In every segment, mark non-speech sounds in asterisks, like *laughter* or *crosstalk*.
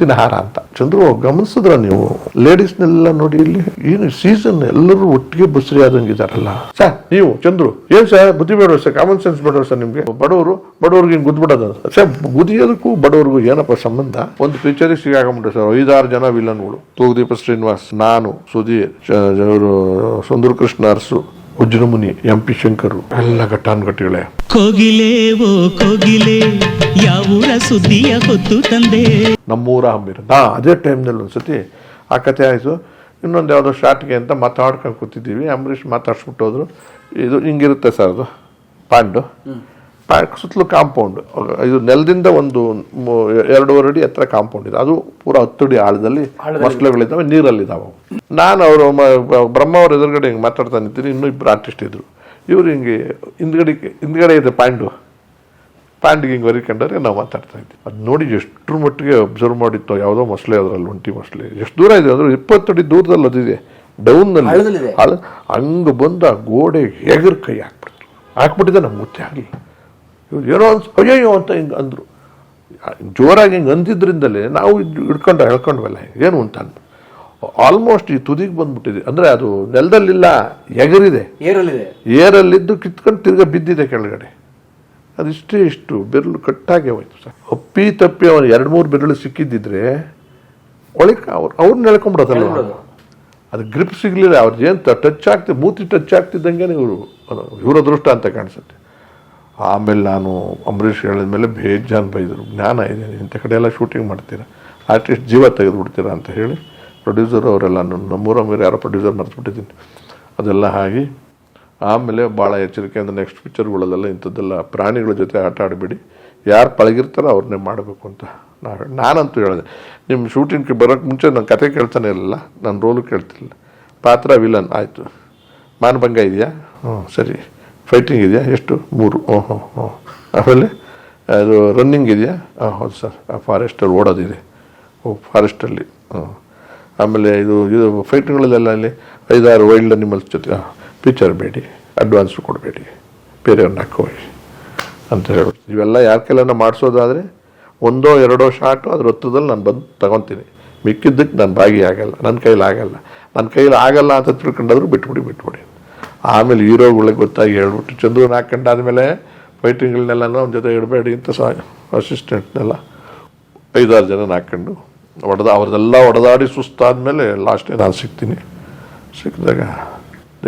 ಮುತ್ತಿನ ಹಾರ ಅಂತ. ಚಂದ್ರು, ಗಮನಿಸಿದ್ರ ನೀವು? ಲೇಡೀಸ್ನೆಲ್ಲ ನೋಡಿ ಇಲ್ಲಿ ಏನು ಸೀಸನ್ ಎಲ್ಲರೂ ಒಟ್ಟಿಗೆ ಬಸ್ರಿ ಆದಂಗಿದಾರಲ್ಲ ಸರ್, ನೀವು, ಚಂದ್ರು, ಏನ್ ಸರ್, ಬುದ್ಧಿ ಬೇಡ ಸರ್ ಕಾಮನ್ ಸೆನ್ಸ್ ಬೇಡ ಸರ್ ನಿಮ್ಗೆ? ಬಡವರು, ಬಡವ್ರಿಗೆ ಹಿಂಗ್ ಗುದ್ಬಿಡೋದು ಸರ್, ಗುದಿಯೋದಕ್ಕೂ ಬಡವ್ರಿಗೂ ಏನಪ್ಪ ಸಂಬಂಧ? ಒಂದು ಪಿಕ್ಚರ್ ಸಿಗಾಕೊಂಬಿಟ್ರೆ ಸರ್, ಐದಾರು ಜನ ವಿಲನ್ಗಳು ತೂಗದೀಪ ಶ್ರೀನಿವಾಸ್, ನಾನು, ಸುಧೀರ್ ಇವರು ಸುಂದರ ಕೃಷ್ಣ ಅರಸು. ಉಜ್ರಮುನಿ ಎಂ. ಪಿ. ಶಂಕರು ಎಲ್ಲ ಘಟಾನುಘಟಿಗಳೇ ಕೋಗಿಲೆ ಓ ಕೋಗಿಲೆ ಯಾವೂರ ಸುದ್ದಿಯ ಹೊತ್ತು ತಂದೆ. ನಮ್ಮೂರ ಹಂಬಿರ. ಹಾ ಅದೇ ಟೈಮ್ನಲ್ಲಿ ಒಂದ್ಸತಿ ಆ ಕಥೆ ಆಯಿತು. ಇನ್ನೊಂದು ಯಾವುದೋ ಶಾಟ್ಗೆ ಅಂತ ಮಾತಾಡ್ಕೊಂಡು ಕೂತಿದ್ದೀವಿ. ಅಂಬರೀಷ್ ಮಾತಾಡ್ಸ್ಬಿಟ್ಟು ಹೋದ್ರು. ಇದು ಹಿಂಗಿರುತ್ತೆ ಸರ್ ಅದು. ಪಾಂಡು. ಪ್ಯಾಂಟ್ ಸುತ್ತಲೂ ಕಾಂಪೌಂಡ್. ಇದು ನೆಲದಿಂದ ಒಂದು ಎರಡೂವರೆ ಅಡಿ ಎತ್ತರ ಕಾಂಪೌಂಡ್ ಇದೆ. ಅದು ಪೂರ ಹತ್ತಡಿ ಆಳದಲ್ಲಿ ಮಸ್ಲುಗಳಿದ್ದಾವೆ ನೀರಲ್ಲಿದ್ದಾವೆ. ನಾನು ಅವರು ಬ್ರಹ್ಮ ಅವ್ರ ಎದುರುಗಡೆ ಹಿಂಗೆ ಮಾತಾಡ್ತಾ ನಿಂತೀನಿ ಇನ್ನೂ ಇಬ್ಬರು ಆರ್ಟಿಸ್ಟ್ ಇದ್ರು. ಇವ್ರು ಹಿಂಗೆ ಹಿಂದ್ಗಡೆ ಹಿಂದ್ಗಡೆ ಇದೆ ಪ್ಯಾಂಡು ಪ್ಯಾಂಡ್ಗೆ ಹಿಂಗೆ ಹೊರಿಕೊಂಡ್ರೆ ನಾವು ಮಾತಾಡ್ತಾ ಇದ್ವಿ. ಅದು ನೋಡಿ ಎಷ್ಟರ ಮಟ್ಟಿಗೆ ಅಬ್ಸರ್ವ್ ಮಾಡಿತ್ತು ಯಾವುದೋ ಮೊಸಳೆ ಅದರಲ್ಲಿ ಒಂಟಿ ಮೊಸಳೆ ಎಷ್ಟು ದೂರ ಇದೆ ಅಂದ್ರೆ ಇಪ್ಪತ್ತಡಿ ದೂರದಲ್ಲಿ ಅದಿದೆ ಡೌನ್ನಲ್ಲಿ ಹಂಗೆ ಬಂದು ಆ ಗೋಡೆ ಹೇಗರ್ ಕೈ ಹಾಕ್ಬಿಡ್ತು. ಹಾಕ್ಬಿಟ್ಟಿದೆ ನಮ್ಗೆ ಮುತ್ತೆ ಆಗಲಿ ಇವ್ರು ಏನೋ ಅನ್ಸ್ ಅಯ್ಯಯ್ಯೋ ಅಂತ ಹಿಂಗೆ ಅಂದರು. ಜೋರಾಗಿ ಹಿಂಗೆ ಅಂದಿದ್ದರಿಂದಲೇ ನಾವು ಇದು ಹಿಡ್ಕೊಂಡು ಹೇಳ್ಕೊಂಡ್ವಲ್ಲ ಏನು ಅಂತ ಅಂದು. ಆಲ್ಮೋಸ್ಟ್ ಈ ತುದಿಗೆ ಬಂದ್ಬಿಟ್ಟಿದೆ. ಅಂದರೆ ಅದು ನೆಲದಲ್ಲಿಲ್ಲ ಎಗರಿದೆ. ಏರಲ್ಲಿದೆ. ಏರಲ್ಲಿದ್ದು ಕಿತ್ಕೊಂಡು ತಿರ್ಗಾ ಬಿದ್ದಿದೆ ಕೆಳಗಡೆ. ಅದಿಷ್ಟೇ ಇಷ್ಟು ಬೆರಳು ಕಟ್ಟಾಗೆ ಹೋಯ್ತು ಸರ್. ಅಪ್ಪಿ ತಪ್ಪಿ ಅವನು ಎರಡು ಮೂರು ಬೆರಳು ಸಿಕ್ಕಿದ್ದಿದ್ರೆ ಒಳಗೆ ಅವ್ರು ಅವ್ರನ್ನ ಎಳ್ಕೊಂಬಿಡೋದಲ್ಲ ಅದು ಗ್ರಿಪ್ ಸಿಗಲಿಲ್ಲ ಅವ್ರದ್ದು ಏನು ಟಚ್ ಆಗ್ತಿ ಮೂತಿ ಟಚ್ ಆಗ್ತಿದ್ದಂಗೆ ಇವರು ಇವರ ದೃಷ್ಟ ಅಂತ ಕಾಣಿಸುತ್ತೆ. ಆಮೇಲೆ ನಾನು ಅಂಬರೀಷ್ ಹೇಳಿದ್ಮೇಲೆ ಬೇಜಾನ್ ಬೈದರು. ಜ್ಞಾನ ಇದೆ, ಇಂಥ ಕಡೆ ಎಲ್ಲ ಶೂಟಿಂಗ್ ಮಾಡ್ತೀರಾ? ಆರ್ಟಿಸ್ಟ್ ಜೀವ ತೆಗೆದುಬಿಡ್ತೀರಾ ಅಂತ ಹೇಳಿ ಪ್ರೊಡ್ಯೂಸರ್ ಅವರೆಲ್ಲ ನಮ್ಮೂರ ಮೇಲೆ ಯಾರೋ ಪ್ರೊಡ್ಯೂಸರ್ ಮರೆತುಬಿಟ್ಟಿದ್ದೀನಿ. ಅದೆಲ್ಲ ಆಗಿ ಆಮೇಲೆ ಭಾಳ ಎಚ್ಚರಿಕೆಯಿಂದ ನೆಕ್ಸ್ಟ್ ಪಿಕ್ಚರ್ಗಳಲ್ಲೆಲ್ಲ ಇಂಥದ್ದೆಲ್ಲ ಪ್ರಾಣಿಗಳ ಜೊತೆ ಆಟ ಆಡಬೇಡಿ. ಯಾರು ಪಳಗಿರ್ತಾರೋ ಅವ್ರನ್ನೇ ಮಾಡಬೇಕು ಅಂತ ನಾನು ನಾನಂತೂ ಹೇಳಿದೆ. ನಿಮ್ಮ ಶೂಟಿಂಗ್ಗೆ ಬರೋಕ್ಕೆ ಮುಂಚೆ ನಾನು ಕತೆ ಕೇಳ್ತಾನೆ ಇರಲಿಲ್ಲ, ನಾನು ರೋಲು ಕೇಳ್ತಿಲ್ಲ ಪಾತ್ರ ವಿಲನ್ ಆಯಿತು. ಮಾನಭಂಗ ಇದೆಯಾ? ಹ್ಞೂ ಸರಿ. ಫೈಟಿಂಗ್ ಇದೆಯಾ? ಎಷ್ಟು? ಮೂರು. ಹ್ಞೂ ಹ್ಞೂ ಆಮೇಲೆ ಅದು ರನ್ನಿಂಗ್ ಇದೆಯಾ? ಹಾಂ ಹೌದು ಸರ್. ಆ ಫಾರೆಸ್ಟಲ್ಲಿ ಓಡೋದಿದೆ. ಓ ಫಾರೆಸ್ಟಲ್ಲಿ ಹ್ಞೂ ಆಮೇಲೆ ಇದು ಇದು ಫೈಟ್ಗಳಲ್ಲೆಲ್ಲ ಅಲ್ಲಿ ಐದಾರು ವೈಲ್ಡ್ ಅನಿಮಲ್ಸ್ ಜೊತೆ ಪಿಕ್ಚರ್ ಬೇಡಿ. ಅಡ್ವಾನ್ಸ್ ಕೊಡಬೇಡಿ. ಬೇರೆಯವ್ರನ್ನ ಹಾಕೋಬೇಡಿ ಅಂತ ಹೇಳ್ಬಿಟ್ಟು. ಇವೆಲ್ಲ ಯಾರ ಕೈಲನ ಮಾಡಿಸೋದಾದರೆ ಒಂದೋ ಎರಡೋ ಶಾಟು ಅದ್ರ ಒತ್ತದಲ್ಲಿ ನಾನು ಬಂದು ತಗೊತೀನಿ. ಮಿಕ್ಕಿದ್ದಕ್ಕೆ ನಾನು ಭಾಗಿಯಾಗಲ್ಲ. ನನ್ನ ಕೈಲಿ ಆಗಲ್ಲ. ನನ್ನ ಕೈಲಿ ಆಗಲ್ಲ ಅಂತ ತಿಳ್ಕೊಂಡಾದ್ರೂ ಬಿಟ್ಬಿಡಿ ಬಿಟ್ಬಿಡಿ. ಆಮೇಲೆ ಹೀರೋಗಳಿಗೆ ಗೊತ್ತಾಗಿ ಹೇಳ್ಬಿಟ್ಟು ಚಂದ್ರನ ಹಾಕೊಂಡಾದ್ಮೇಲೆ ಫೈಟಿಂಗ್ಗಳನ್ನೆಲ್ಲ ಅವ್ನ ಜೊತೆ ಇಡಬೇಡಿ ಅಂತ ಸಹ ಅಸಿಸ್ಟೆಂಟ್ನೆಲ್ಲ ಐದಾರು ಜನ ಹಾಕ್ಕೊಂಡು ಹೊಡೆದ ಅವ್ರದ್ದೆಲ್ಲ ಹೊಡೆದಾಡಿ ಸುಸ್ತಾದ್ಮೇಲೆ ಲಾಸ್ಟೇ ನಾನು ಸಿಗ್ತೀನಿ. ಸಿಕ್ಕಿದಾಗ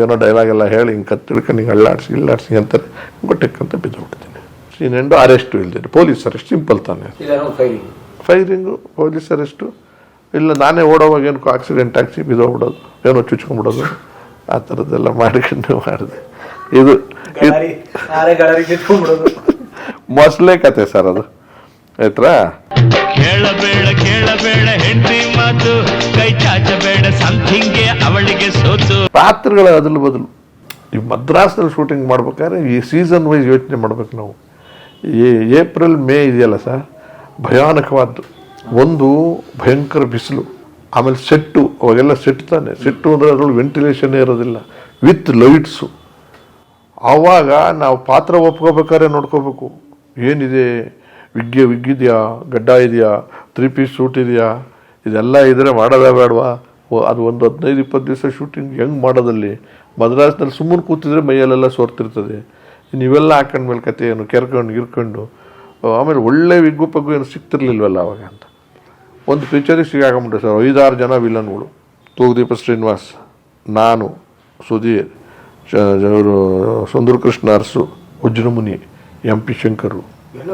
ಏನೋ ಡೈಲಾಗ್ ಎಲ್ಲ ಹೇಳಿ ಹಿಂಗೆ ಕತ್ತಿಡ್ಕೊಂಡು ಹಿಂಗೆ ಅಳ್ಳಾಡ್ಸಿ ಇಲ್ಲಾಡ್ಸಿ ಅಂತಾರೆ ಗೊಟ್ಟಕ್ಕಂತ ಬಿದ್ದೋಗ್ಬಿಡ್ತೀನಿ. ಸೀನ್ ಎಂಡು ಅರೆಸ್ಟು ಇಲ್ದಿರಿ ಪೊಲೀಸ್ ಅರೆಸ್ಟ್ ಸಿಂಪಲ್ ತಾನೆ. ಫೈರಿಂಗ್ ಫೈರಿಂಗು ಪೊಲೀಸ್ ಅರೆಸ್ಟು ಇಲ್ಲ ನಾನೇ ಓಡೋವಾಗ ಏನಕ್ಕೂ ಆಕ್ಸಿಡೆಂಟ್ ಆಗಿಸಿ ಬಿದ್ದೋಗ್ಬಿಡೋದು ಏನೋ ಚುಚ್ಕೊಂಡ್ಬಿಡೋದು. ಆ ಥರದ್ದೆಲ್ಲ ಮಾಡ್ಕೊಂಡು ಮಾಡಿದೆ. ಇದು ಮೊಸಳೆ ಕತೆ ಸರ್ ಅದು. ಆಯ್ತಾ ಕೇಳಬೇಡ ಕೇಳಬೇಡ ಹೆಂಡತಿ ಮಾತು. ಕೈ ಚಾಚಬೇಡ ಸಂಥಿಂಗ್ಗೆ ಅವಳಿಗೆ ಸೋತು. ಪಾತ್ರಗಳ ಅದಲು ಬದಲು. ಈ ಮದ್ರಾಸ್ನಲ್ಲಿ ಶೂಟಿಂಗ್ ಮಾಡ್ಬೇಕಾದ್ರೆ ಈ ಸೀಸನ್ ವೈಸ್ ಯೋಚನೆ ಮಾಡ್ಬೇಕು ನಾವು. ಈ ಏಪ್ರಿಲ್ ಮೇ ಇದೆಯಲ್ಲ ಸರ್ ಭಯಾನಕವಾದ್ದು. ಒಂದು ಭಯಂಕರ ಬಿಸಿಲು. ಆಮೇಲೆ ಸೆಟ್ಟು, ಅವಾಗೆಲ್ಲ ಸೆಟ್ ತಾನೆ. ಸೆಟ್ಟು ಅಂದರೆ ಅದರೊಳಗೆ ವೆಂಟಿಲೇಷನ್ ಇರೋದಿಲ್ಲ. ವಿತ್ ಲೈಟ್ಸು ಆವಾಗ ನಾವು ಪಾತ್ರ ಒಪ್ಕೋಬೇಕಾದ್ರೆ ನೋಡ್ಕೋಬೇಕು. ಏನಿದೆ? ವಿಗ್ಗೆ, ವಿಗ್ಗಿದೆಯಾ? ಗಡ್ಡ ಇದೆಯಾ? ತ್ರೀ ಪೀಸ್ ಶೂಟ್ ಇದೆಯಾ? ಇದೆಲ್ಲ ಇದ್ರೆ ಮಾಡೋದೇ ಬೇಡವಾ? ಅದು ಒಂದು ಹದಿನೈದು, ಇಪ್ಪತ್ತು ದಿವಸ ಶೂಟಿಂಗ್ ಹೆಂಗೆ ಮಾಡೋದಲ್ಲಿ? ಮದ್ರಾಸ್ನಲ್ಲಿ ಸುಮ್ಮನೆ ಕೂತಿದ್ರೆ ಮೈಯಲ್ಲೆಲ್ಲ ಸೋರ್ತಿರ್ತದೆ. ನೀವೆಲ್ಲ ಹಾಕೊಂಡ್ಮೇಲೆ ಕಥೆ ಏನು ಕೆರ್ಕೊಂಡು ಇರ್ಕೊಂಡು ಆಮೇಲೆ ಒಳ್ಳೆ ವಿಗ್ಗು ಪಗ್ಗು ಏನು ಸಿಗ್ತಿರ್ಲಿಲ್ವಲ್ಲ ಅವಾಗ ಅಂತ. ಒಂದು ಪಿಕ್ಚರಿಗೆ ಸಿಗಾಕೊಂಬಿಟ್ಟೆ ಸರ್ ಐದಾರು ಜನ ವಿಲನ್ಗಳು ತೂಗುದೀಪ ಶ್ರೀನಿವಾಸ್ ನಾನು ಸುಧೀರ್ ಚ- ಇವರು ಸುಂದರ ಕೃಷ್ಣ ಅರಸು ಉಜ್ರಮುನಿ ಎಂ ಪಿ ಶಂಕರು. ಎಲ್ಲ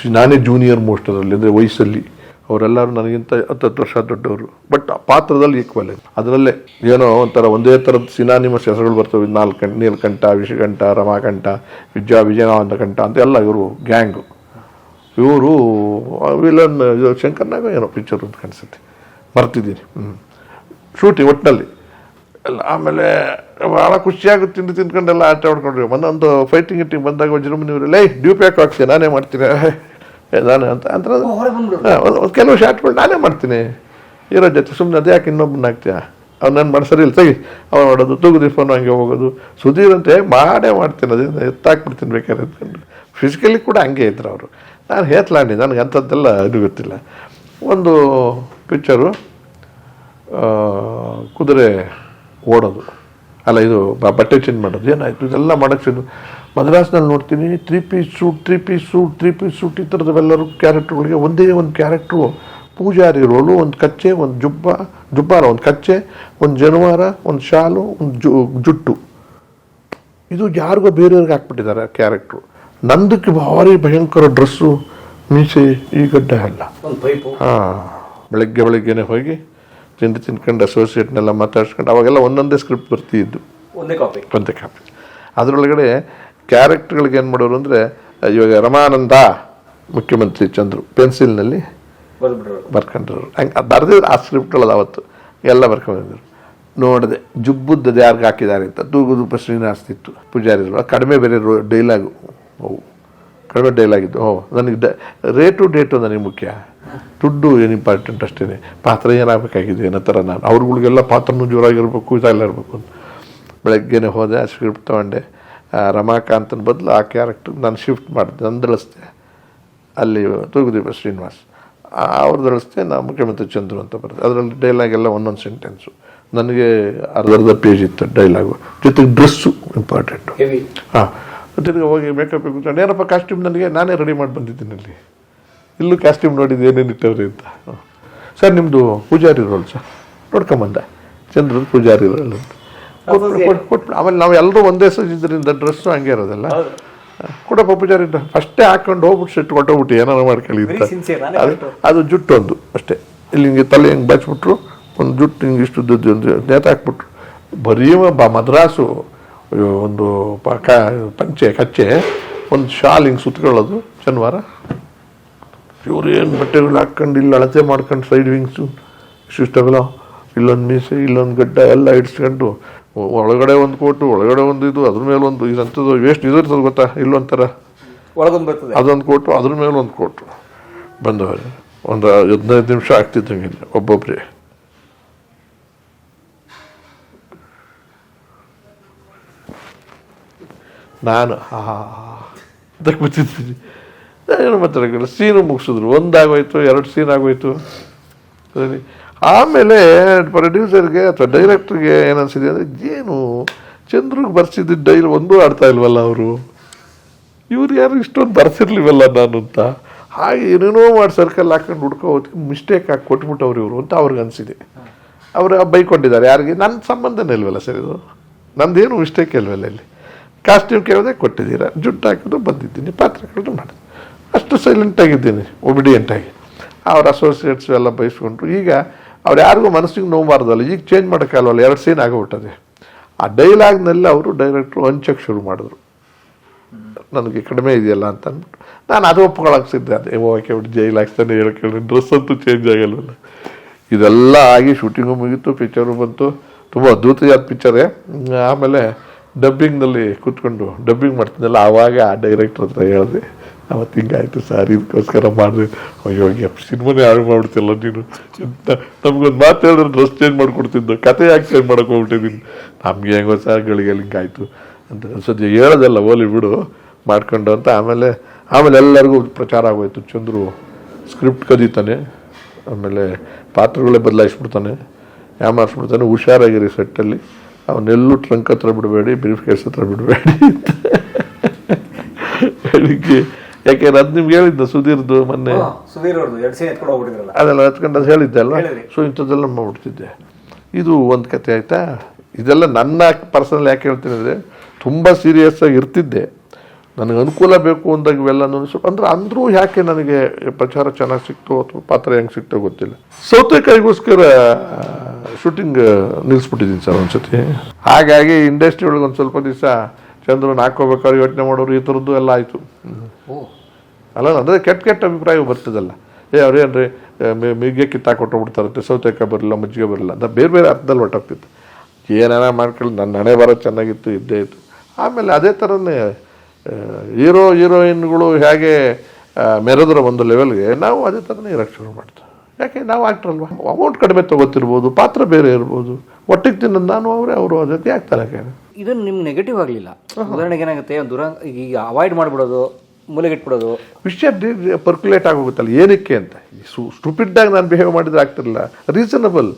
ಸಿ- ನಾನೇ ಜೂನಿಯರ್ ಮೋಸ್ಟ್ ಅದರಲ್ಲಿ ಅಂದರೆ ವಯಸ್ಸಲ್ಲಿ. ಅವರೆಲ್ಲರೂ ನನಗಿಂತ ಹತ್ತತ್ತು ವರ್ಷ ದೊಡ್ಡವರು. ಬಟ್ ಪಾತ್ರದಲ್ಲಿ ಈಕ್ವಲ್ ಅದರಲ್ಲೇ ಏನೋ ಒಂಥರ ಒಂದೇ ಥರದ ಸಿನಾನಿಮಸ್ ಹೆಸರುಗಳು ಬರ್ತವೆ. ನಾಲ್ಕು ನೀಲ್ಕಂಠ ವಿಷಕಂಠ ರಮಾಕಂಠ ವಿಜಯ ವಿಜಯನಾವಂತ ಕಂಠ ಅಂತ ಎಲ್ಲ ಇವರು ಗ್ಯಾಂಗು ಇವರು ವಿಲನ್ ಶಂಕರ್ನಾಗ ಏನೋ ಪಿಕ್ಚರ್ ಅಂತ ಕಾಣಿಸುತ್ತೆ. ಮರ್ತಿದ್ದೀನಿ. ಹ್ಞೂ ಶೂಟಿ ಒಟ್ಟಿನಲ್ಲಿ ಎಲ್ಲ ಆಮೇಲೆ ಭಾಳ ಖುಷಿಯಾಗುತ್ತೆ ತಿಂದು ತಿನ್ಕೊಂಡೆಲ್ಲ ಆಟ ಆಡ್ಕೊಂಡ್ರಿ. ಒಂದೊಂದು ಫೈಟಿಂಗ್ ಗಿಟ್ಟಿಂಗ್ ಬಂದಾಗ ವಜ್ರಮುನಿಯವರು ಲೈ ಡ್ಯೂ ಪ್ಯಾಕ್ ಹಾಕ್ತೀನಿ ನಾನೇ ಮಾಡ್ತೀನಿ. *laughs* ಏ, ನಾನೇ ಅಂತ ಅಂತ ಒಂದು ಕೆಲವು ಶಾಟ್ಗಳು ನಾನೇ ಮಾಡ್ತೀನಿ. ಇರೋ ಜೊತೆ ಸುಮ್ಮನೆ ಅದೇ ಯಾಕೆ ಇನ್ನೊಬ್ಬನ ಹಾಕ್ತೀಯ? ಅವ್ನು ನನ್ನ ಮಾಡಿ ಸರಿ ಇಲ್ಲ. ತೆಗಿ ಅವ್ನು ಮಾಡೋದು ತೂಗುದಿ ಫೋನ್ ಹಂಗೆ ಹೋಗೋದು. ಸುಧೀರ್ ಅಂತ ಮಾಡೇ ಮಾಡ್ತೀನಿ. ಅದರಿಂದ ಎತ್ತಾಕ್ಬಿಡ್ತೀನಿ ಬೇಕಾದ್ರೆ ಅಂದ್ಕೊಂಡು ಫಿಸಿಕಲಿ ಕೂಡ ಹಂಗೆ ಇದ್ರು ಅವರು. ನಾನು ಹೇತ್ಲಾಂಡಿ ನನಗೆ ಅಂಥದ್ದೆಲ್ಲ ಇದು ಗೊತ್ತಿಲ್ಲ. ಒಂದು ಪಿಕ್ಚರು ಕುದುರೆ ಓಡೋದು. ಅಲ್ಲ, ಇದು ಬಟ್ಟೆ ಚೇಂಜ್ ಮಾಡೋದು. ಏನಾಯಿತು? ಇದೆಲ್ಲ ಮಾಡೋಕ್ಕೆ ಮದ್ರಾಸ್ನಲ್ಲಿ ನೋಡ್ತೀನಿ three piece suit three piece suit three piece suit ಈ ಥರದವೆಲ್ಲರೂ ಕ್ಯಾರೆಕ್ಟ್ರುಗಳಿಗೆ ಒಂದೇ ಒಂದು ಕ್ಯಾರೆಕ್ಟ್ರು ಪೂಜಾರಿ ರೋಲು, ಒಂದು ಕಚ್ಚೆ, ಒಂದು ಜುಬ್ಬ, ಜುಬ್ಬಾರ, ಒಂದು ಕಚ್ಚೆ, ಒಂದು ಜನವಾರ, ಒಂದು ಶಾಲು, ಒಂದು ಜು ಜುಟ್ಟು. ಇದು ಯಾರಿಗೋ ಬೇರೆಯವ್ರಿಗೆ ಹಾಕ್ಬಿಟ್ಟಿದ್ದಾರೆ ಕ್ಯಾರೆಕ್ಟ್ರು ನಂದಕ್ಕೆ ಭಾರಿ ಭಯಂಕರ ಡ್ರೆಸ್ಸು ಮೀಸೆ ಈ ಗಡ್ಡ ಅಲ್ಲ ಹಾಂ ಬೆಳಗ್ಗೆ ಬೆಳಗ್ಗೆನೆ ಹೋಗಿ ತಿಂಡಿ ತಿನ್ಕೊಂಡು ಅಸೋಸಿಯೇಟ್ನೆಲ್ಲ ಮಾತಾಡ್ಸ್ಕೊಂಡು ಅವಾಗೆಲ್ಲ ಒಂದೊಂದೇ ಸ್ಕ್ರಿಪ್ಟ್ ಬರ್ತಿದ್ದು. ಒಂದೇ ಕಾಪಿ ಒಂದೇ ಕಾಪಿ ಅದರೊಳಗಡೆ ಕ್ಯಾರೆಕ್ಟರ್ಗಳಿಗೆ ಏನು ಮಾಡೋರು ಅಂದರೆ ಇವಾಗ ರಮಾನಂದ ಮುಖ್ಯಮಂತ್ರಿ ಚಂದ್ರು ಪೆನ್ಸಿಲ್ನಲ್ಲಿ ಬರ್ಕೊಂಡ್ರು. ಹಂಗೆ ಬರೆದಿದ್ರು ಆ ಸ್ಕ್ರಿಪ್ಟ್ಗಳದು ಅವತ್ತು ಎಲ್ಲ ಬರ್ಕೊಂಡಿದ್ರು ನೋಡಿದೆ ಜುಬ್ಬುದ್ದದ್ದು ಯಾರಿಗೆ ಹಾಕಿದ್ದಾರೆ ಅಂತ ದೂಗು ಶ್ರೀನಿವಾಸ್ ಶ್ರೀನಿವಾಸ್ತಿತ್ತು ಪೂಜಾರಿ ಕಡಿಮೆ ಬೇರೆ ರೋ ಡೈಲಾಗು ಓ ಕಡಿಮೆ ಡೈಲಾಗ್ ಇತ್ತು ಓ ನನಗೆ ಡ ರೇಟು ಡೇಟು ನನಗೆ ಮುಖ್ಯ. ದುಡ್ಡು ಏನು ಇಂಪಾರ್ಟೆಂಟ್ ಅಷ್ಟೇ. ಪಾತ್ರ ಏನಾಗಬೇಕಾಗಿದೆ? ಏನೋ ಥರ ನಾನು. ಅವ್ರುಗಳಿಗೆಲ್ಲ ಪಾತ್ರನೂ ಜೋರಾಗಿರ್ಬೇಕು ಇದೆಲ್ಲ ಇರಬೇಕು ಅಂತ ಬೆಳಗ್ಗೆನೇ ಹೋದೆ ಆ ಸ್ಕ್ರಿಪ್ಟ್ ತೊಗೊಂಡೆ ರಮಾಕಾಂತನ ಬದಲು ಆ ಕ್ಯಾರೆಕ್ಟರ್ ನಾನು ಶಿಫ್ಟ್ ಮಾಡಿದೆ. ನಂದಳಿಸ್ದೆ ಅಲ್ಲಿ ತೂಗುದೀಪ ಶ್ರೀನಿವಾಸ್. ಅವ್ರು ದಳಿಸ್ದೆ ನಾ ಮುಖ್ಯಮಂತ್ರಿ ಚಂದ್ರು ಅಂತ ಬರ್ತದೆ ಅದರಲ್ಲಿ ಡೈಲಾಗ್ ಎಲ್ಲ ಒಂದೊಂದು ಸೆಂಟೆನ್ಸು ನನಗೆ ಅರ್ಧ ಅರ್ಧ ಪೇಜ್ ಇತ್ತು ಡೈಲಾಗು ಜೊತೆಗೆ ಡ್ರೆಸ್ಸು ಇಂಪಾರ್ಟೆಂಟು ಹಾಂ. ಜೊತೆಗೆ ಹೋಗಿ ಮೇಕಪ್ ಕೂತ್ಕೊಂಡು ಏನಪ್ಪ ಕಾಸ್ಟ್ಯೂಮ್ ನನಗೆ? ನಾನೇ ರೆಡಿ ಮಾಡಿ ಬಂದಿದ್ದೀನಿ ಅಲ್ಲಿ. ಇಲ್ಲೂ ಕಾಸ್ಟ್ಯೂಮ್ ನೋಡಿದ್ದು ಏನೇನು ಇಟ್ಟವ್ರಿ ಅಂತ. ಸರ್ ನಿಮ್ಮದು ಪೂಜಾರಿ ರೋಲ್ ಸರ್. ನೋಡ್ಕೊಂಬಂದ. ಚಂದ್ರದ ಪೂಜಾರಿ ರೋಲ್ ಅಂತ. ಕೊಟ್ಬಿಟ್ಟು ಕೊಟ್- ಆಮೇಲೆ ನಾವು ಎಲ್ಲರೂ ಒಂದೇ ಸಜ್ಜಿದ್ರಿಂದ ಡ್ರೆಸ್ಸು ಹಂಗೆ ಇರೋದಲ್ಲ. ಕೊಡಪ್ಪ ಪೂಜಾರಿ ಫಸ್ಟೇ ಹಾಕೊಂಡು ಹೋಗ್ಬಿಟ್ಟು ಸೆಟ್ ಕೊಟ್ಟೋಗ್ಬಿಟ್ಟು ಏನಾರು ಮಾಡ್ಕೊಳ್ಳಿ ಅದು. ಅದು ಜುಟ್ಟು ಒಂದು ಅಷ್ಟೇ. ಇಲ್ಲಿ ಹಿಂಗೆ ತಲೆ ಹಿಂಗೆ ಬಚ್ಬಿಟ್ರು. ಒಂದು ಜುಟ್ಟು ಹಿಂಗೆ ಇಷ್ಟು ದುಡ್ಡು ಒಂದು ನೇತಾಕ್ಬಿಟ್ರು. ಬರೀ ಬ ಮದ್ರಾಸು ಒಂದು ಕ ಪಂಚೆ ಕಚ್ಚೆ ಒಂದು ಶಾಲ್ ಹಿಂಗೆ ಸುತ್ಕೊಳ್ಳೋದು ಶನಿವಾರ. ಇವ್ರು ಏನು ಬಟ್ಟೆಗಳು ಹಾಕ್ಕೊಂಡು ಇಲ್ಲಿ ಅಳತೆ ಮಾಡ್ಕೊಂಡು ಸೈಡ್ ವಿಂಗ್ಸು ಇಷ್ಟಿಷ್ಟವೆಲ್ಲ ಇಲ್ಲೊಂದು ಮೀಸೆ ಇಲ್ಲೊಂದು ಗಡ್ಡ ಎಲ್ಲ ಇಡ್ಸ್ಕೊಂಡು ಒಳಗಡೆ ಒಂದು ಕೋಟು ಒಳಗಡೆ ಒಂದು ಇದು ಅದ್ರ ಮೇಲೆ ಒಂದು ಇದಂಥದ್ದು ವೇಸ್ಟ್ ಇದು ಇರ್ತದೆ ಗೊತ್ತಾ? ಇಲ್ಲೊಂಥರ ಒಳಗೊಂದು ಬರ್ತದೆ. ಅದೊಂದು ಕೋಟು ಅದ್ರ ಮೇಲೆ ಒಂದು ಕೋಟು. ಬಂದವರು. ಒಂದು ಹದಿನೈದು ನಿಮಿಷ ಆಗ್ತಿದ್ದಂಗೆ ಒಬ್ಬೊಬ್ಬರೇ ನಾನು, ಹಾ ಅದಕ್ಕೆ ಗೊತ್ತಿದ್ದೀನಿ ಏನು ಮಾತಾಡೋಕ್ಕಿಲ್ಲ ಸೀನು ಮುಗಿಸಿದ್ರು. ಒಂದಾಗೋಯ್ತು, ಎರಡು ಸೀನ್ ಆಗೋಯ್ತು. ಸರಿ. ಆಮೇಲೆ ಪ್ರೊಡ್ಯೂಸರ್ಗೆ ಅಥವಾ ಡೈರೆಕ್ಟ್ರಿಗೆ ಏನನ್ಸಿದೆ ಅಂದರೆ, ಏನು? ಚಂದ್ರಿಗೆ ಬರ್ಸಿದ್ದು ಡೈಲ್ ಒಂದೂ ಆಡ್ತಾ ಇಲ್ವಲ್ಲ ಅವರು? ಇವ್ರು ಯಾರು ಇಷ್ಟೊಂದು ಬರ್ಸಿರ್ಲಿವಲ್ಲ ನಾನು ಅಂತ. ಹಾಗೆ ಏನೇನೋ ಮಾಡಿ ಸರ್ಕಲ್ ಹಾಕೊಂಡು ಹುಡ್ಕೋ ಮಿಸ್ಟೇಕ್ ಹಾಕಿ ಕೊಟ್ಬಿಟ್ಟವ್ರು ಇವರು ಅಂತ ಅವ್ರಿಗೆ ಅನಿಸಿದೆ. ಅವರು ಬೈಕೊಂಡಿದ್ದಾರೆ. ಯಾರಿಗೆ? ನನ್ನ ಸಂಬಂಧನೇ ಇಲ್ವಲ್ಲ ಸರ್ ಇದು. ನಂದೇನು ಮಿಸ್ಟೇಕ್ ಇಲ್ವಲ್ಲ ಇಲ್ಲಿ? ಕಾಸ್ಟ್ಯೂಮ್ ಕೇಳದೆ ಕೊಟ್ಟಿದ್ದೀರಾ, ಜುಟ್ಟು ಹಾಕಿದ್ರು ಬಂದಿದ್ದೀನಿ ಪಾತ್ರಗಳನ್ನ ಮಾಡಿದೆ. ಅಷ್ಟು ಸೈಲೆಂಟ್ ಆಗಿದ್ದೀನಿ ಒಬಿಡಿಯೆಂಟ್ ಆಗಿ. ಅವ್ರ ಅಸೋಸಿಯೇಟ್ಸ್ ಎಲ್ಲ ಬಯಸ್ಕೊಂಡ್ರು. ಈಗ ಅವ್ರು ಯಾರಿಗೂ ಮನಸ್ಸಿಗೆ ನೋವಾರ್ದಲ್ಲ ಈಗ ಚೇಂಜ್ ಮಾಡೋಕ್ಕಾಗಲ್ವಲ್ಲ ಎರಡು ಸೀನ್ ಆಗೋಗ್ಬಿಟ್ಟದೆ. ಆ ಡೈಲಾಗ್ನಲ್ಲಿ ಅವರು ಡೈರೆಕ್ಟ್ರು ಹಂಚಕ್ಕೆ ಶುರು ಮಾಡಿದ್ರು. ನನಗೆ ಕಡಿಮೆ ಇದೆಯಲ್ಲ ಅಂತ ಅಂದ್ಬಿಟ್ಟು. ನಾನು ಅದು ಒಪ್ಕೊಳಕ್ಕೆ ಸಿದ್ಧ. ಅದೇ ಓಕೆ ಬಿಟ್ಟು ಜೈಲ್ ಹಾಕ್ಸ್ತಾನೆ ಹೇಳ್ಕೊಳ್ಳಿ ಡ್ರೆಸ್ ಅಂತೂ ಚೇಂಜ್ ಆಗಲ್ವಲ್ಲ ಇದೆಲ್ಲ ಆಗಿ ಶೂಟಿಂಗು ಮುಗೀತು ಪಿಕ್ಚರು ಬಂತು. ತುಂಬ ಅದ್ಭುತವಾದ ಪಿಕ್ಚರೇ ಆಮೇಲೆ ಡಬ್ಬಿಂಗ್ನಲ್ಲಿ ಕೂತ್ಕೊಂಡು ಡಬ್ಬಿಂಗ್ ಮಾಡ್ತಿದ್ದಲ್ಲ, ಆವಾಗ ಆ ಡೈರೆಕ್ಟರ್ ಹತ್ರ ಹೇಳಿದೆ, ಅವತ್ತು ಹಿಂಗಾಯ್ತು ಸರ್ ಇದಕ್ಕೋಸ್ಕರ ಮಾಡಿದೆ. ಅಯ್ಯೋ ಸಿನಿಮಾನೇ ಹಾಳು ಮಾಡ್ಬಿಡ್ತಿಲ್ಲ ನೀನು. ನಮ್ಗೊಂದು ಮಾತು ಹೇಳಿದ್ರೆ ಡ್ರೆಸ್ ಚೇಂಜ್ ಮಾಡಿಕೊಡ್ತಿದ್ದು. ಕತೆ ಯಾಕೆ ಚೇಂಜ್ ಮಾಡಕ್ಕೆ ಹೋಗ್ಬಿಟ್ಟಿದ್ದೀನಿ ನಮಗೆ ಹೆಂಗೋ ಸರ್ ಗಳಿಗೆ ಹಿಂಗಾಯ್ತು ಅಂತ ಸದ್ಯ ಹೇಳೋದಲ್ಲ ಓಲಿ ಬಿಡು, ಮಾಡ್ಕೊಂಡು ಅಂತ. ಆಮೇಲೆ ಆಮೇಲೆ ಎಲ್ಲರಿಗೂ ಪ್ರಚಾರ ಆಗೋಯ್ತು. ಚಂದ್ರು ಸ್ಕ್ರಿಪ್ಟ್ ಕದೀತಾನೆ, ಆಮೇಲೆ ಪಾತ್ರಗಳೇ ಬದಲಾಯಿಸ್ಬಿಡ್ತಾನೆ ಯಾಮಾರಿಸ್ಬಿಡ್ತಾನೆ ಹುಷಾರಾಗಿರಿ ಸೆಟ್ಟಲ್ಲಿ ಅವನ್ನೆಲ್ಲೂ ಟ್ರಂಕ್ ಹತ್ರ ಬಿಡಬೇಡಿ ಬ್ರೀಫ್ ಕೇಸ್ ಹತ್ರ ಬಿಡಬೇಡಿ ಅಂತ. ಅದಕ್ಕೆ ಯಾಕೆಂದ್ರೆ ಅದು ನಿಮ್ಗೆ ಹೇಳಿದ್ದ ಸುಧೀರ್ದು ಮೊನ್ನೆ? ಅದೆಲ್ಲ ಹತ್ಕೊಂಡು ಅದು ಹೇಳಿದ್ದೆ ಅಲ್ಲ. ಸೊ ಇಂಥದ್ದೆಲ್ಲ ಮಾಡ್ಬಿಡ್ತಿದ್ದೆ. ಇದು ಒಂದು ಕತೆ ಆಯ್ತಾ? ಇದೆಲ್ಲ ನನ್ನ ಪರ್ಸನಲ್ ಯಾಕೆ ಹೇಳ್ತೀನಿ ಅಂದರೆ ತುಂಬ ಸೀರಿಯಸ್ ಆಗಿ ಇರ್ತಿದ್ದೆ. ನನಗೆ ಅನುಕೂಲ ಬೇಕು ಅಂದಾಗ ಇವೆಲ್ಲ ಸ್ವಲ್ಪ ಅಂದ್ರೆ ಅಂದರೂ ಯಾಕೆ ನನಗೆ ಪ್ರಚಾರ ಚೆನ್ನಾಗಿ ಸಿಕ್ತು ಅಥವಾ ಪಾತ್ರ ಹೆಂಗೆ ಸಿಕ್ತೋ ಗೊತ್ತಿಲ್ಲ. ಸೌತೆಕಾಯಿಗೋಸ್ಕರ ಶೂಟಿಂಗ್ ನಿಲ್ಲಿಸ್ಬಿಟ್ಟಿದ್ದೀನಿ ಸರ್ ಒಂದ್ಸತಿ. ಹಾಗಾಗಿ ಇಂಡಸ್ಟ್ರಿ ಒಳಗೆ ಒಂದು ಸ್ವಲ್ಪ ದಿವಸ ಚಂದ್ರನ ಹಾಕೋಬೇಕಾದ್ರೆ ಯೋಚನೆ ಮಾಡೋರು ಈ ಥರದ್ದು ಎಲ್ಲ ಆಯಿತು. ಅಲ್ಲ ಅಂದರೆ ಕೆಟ್ಟ ಕೆಟ್ಟ ಅಭಿಪ್ರಾಯ ಬರ್ತದಲ್ಲ. ಏ ಅವ್ರೇನ್ರಿ ಮಿಗ್ಗೆ ಕಿತ್ತಾಕೊಟ್ಟು ಬಿಡ್ತಾರಂತೆ ಸೌತೆಕಾಯಿ ಬರಲಿಲ್ಲ ಮಜ್ಜಿಗೆ ಬರಲಿಲ್ಲ ಅಂತ ಬೇರೆ ಬೇರೆ ಅರ್ಥದಲ್ಲಿ ಹೊಟ್ಟೋಗ್ತಿತ್ತು ಏನಾರ ಮಾಡ್ಕೊಳ್ಳಿ ನನ್ನ ಹಣೆ ಬರೋ ಚೆನ್ನಾಗಿತ್ತು ಇದ್ದೇ ಇತ್ತು. ಆಮೇಲೆ ಅದೇ ಥರನೇ ಹೀರೋ ಹೀರೋಯಿನ್ಗಳು ಹೇಗೆ ಮೆರೆದ್ರ ಒಂದು ಲೆವೆಲ್ಗೆ ನಾವು ಅದೇ ಥರನೇ ಇರೋಕ್ಕೆ ಶುರು ಮಾಡ್ತೇವೆ ಯಾಕೆ ನಾವು ಆಕ್ಟರ್ ಅಲ್ವಾ? ಅಮೌಂಟ್ ಕಡಿಮೆ ತೊಗೋತಿರ್ಬೋದು ಪಾತ್ರ ಬೇರೆ ಇರ್ಬೋದು. ಒಟ್ಟಿಗೆ ತಿನ್ನ ನಾನು ಅವರೇ ಅವರು ಅದೇ ಯಾಕೆ? ಇದನ್ನು ಇದು ನಿಮ್ಗೆ ನೆಗೆಟಿವ್ ಆಗಲಿಲ್ಲ. ಉದಾಹರಣೆಗೆ ಏನಾಗುತ್ತೆ ದುರ ಈಗ ಅವಾಯ್ಡ್ ಮಾಡಿಬಿಡೋದು ಮೂಲೆಗೆ ಇಟ್ಬಿಡೋದು ವಿಷಯ ಪರ್ಕ್ಯುಲೇಟ್ ಆಗೋಗುತ್ತಲ್ಲ ಏನಕ್ಕೆ ಅಂತ. ಸ್ಟುಪಿಡ್ಡಾಗಿ ನಾನು ಬಿಹೇವ್ ಮಾಡಿದ್ರೆ ಆಗ್ತಿರಲಿಲ್ಲ. ರೀಸನಬಲ್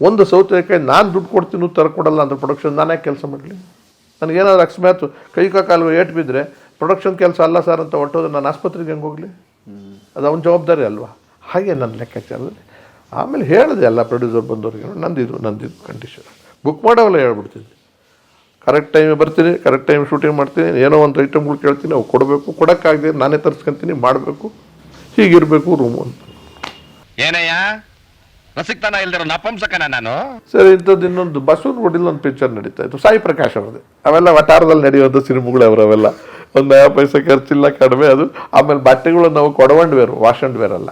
ಒಂದು ಸೌತೆಕಾಯಿ ನಾನು ದುಡ್ಡು ಕೊಡ್ತೀನಿ ತರಕೊಡಲ್ಲ ಅಂತ ಪ್ರೊಡಕ್ಷನ್ ನಾನೇ ಕೆಲಸ ಮಾಡಲಿ. ನನಗೇನಾದ್ರು ಅಕಸ್ಮಾತ್ ಕೈ ಕಾಲು ಏಟ್ ಬಿದ್ದರೆ ಪ್ರೊಡಕ್ಷನ್ ಕೆಲಸ ಅಲ್ಲ ಸರ್ ಅಂತ ಹೊಟ್ಟೋದ್ರೆ ನಾನು ಆಸ್ಪತ್ರೆಗೆ ಹೆಂಗೆ ಹೋಗಲಿ? ಅದು ಅವನ ಜವಾಬ್ದಾರಿ ಅಲ್ವಾ? ಹಾಗೆ ನನ್ನ ಲೆಕ್ಕಾಚಾರದಲ್ಲಿ. ಆಮೇಲೆ ಹೇಳಿದೆ ಎಲ್ಲ ಪ್ರೊಡ್ಯೂಸರ್ ಬಂದವ್ರಿಗೆ ನಂದಿದು ನಂದಿದು ಕಂಡೀಷನ್ ಬುಕ್ ಮಾಡೋವಲ್ಲ ಹೇಳ್ಬಿಡ್ತೀನಿ. ಕರೆಕ್ಟ್ ಟೈಮ್ ಬರ್ತೀನಿ ಕರೆಕ್ಟ್ ಟೈಮ್ ಶೂಟಿಂಗ್ ಮಾಡ್ತೀನಿ ಏನೋ ಒಂದು ಐಟಮ್ಗಳು ಕೇಳ್ತೀನಿ ಅವು ಕೊಡಬೇಕು ಕೊಡೋಕ್ಕಾಗದೆ ನಾನೇ ತರಿಸ್ಕೊಂತೀನಿ ಮಾಡಬೇಕು ಹೀಗಿರಬೇಕು ರೂಮು ಅಂತ. ಏನಯ್ಯ? ರಸಿಕ್ತನ ಇಲ್ದಿರೋ ನಪಂಸಕನ ನಾನು. ಸರಿ ಇಂಥದ್ದು ಇನ್ನೊಂದು ಬಸವನ್ ಗುಡಿಲಿ ಒಂದು ಪಿಕ್ಚರ್ ನಡೀತಾ ಇತ್ತು. ಸಾಯಿ ಪ್ರಕಾಶ್ ಅವ್ರದ್ದು. ಅವೆಲ್ಲ ವಟಾರದಲ್ಲಿ ನಡೆಯುವಂಥ ಸಿನಿಮಾಗಳು ಅವರವೆಲ್ಲ ಒಂದು ನಯ ಪೈಸೆ ಖರ್ಚಿಲ್ಲ ಕಡಿಮೆ ಅದು. ಆಮೇಲೆ ಬಟ್ಟೆಗಳು ನಾವು ಕೊಡವಂಡ್ ವೇರು ವಾಶ್ ಅಂಡ್ ವೇರ್ ಅಲ್ಲ.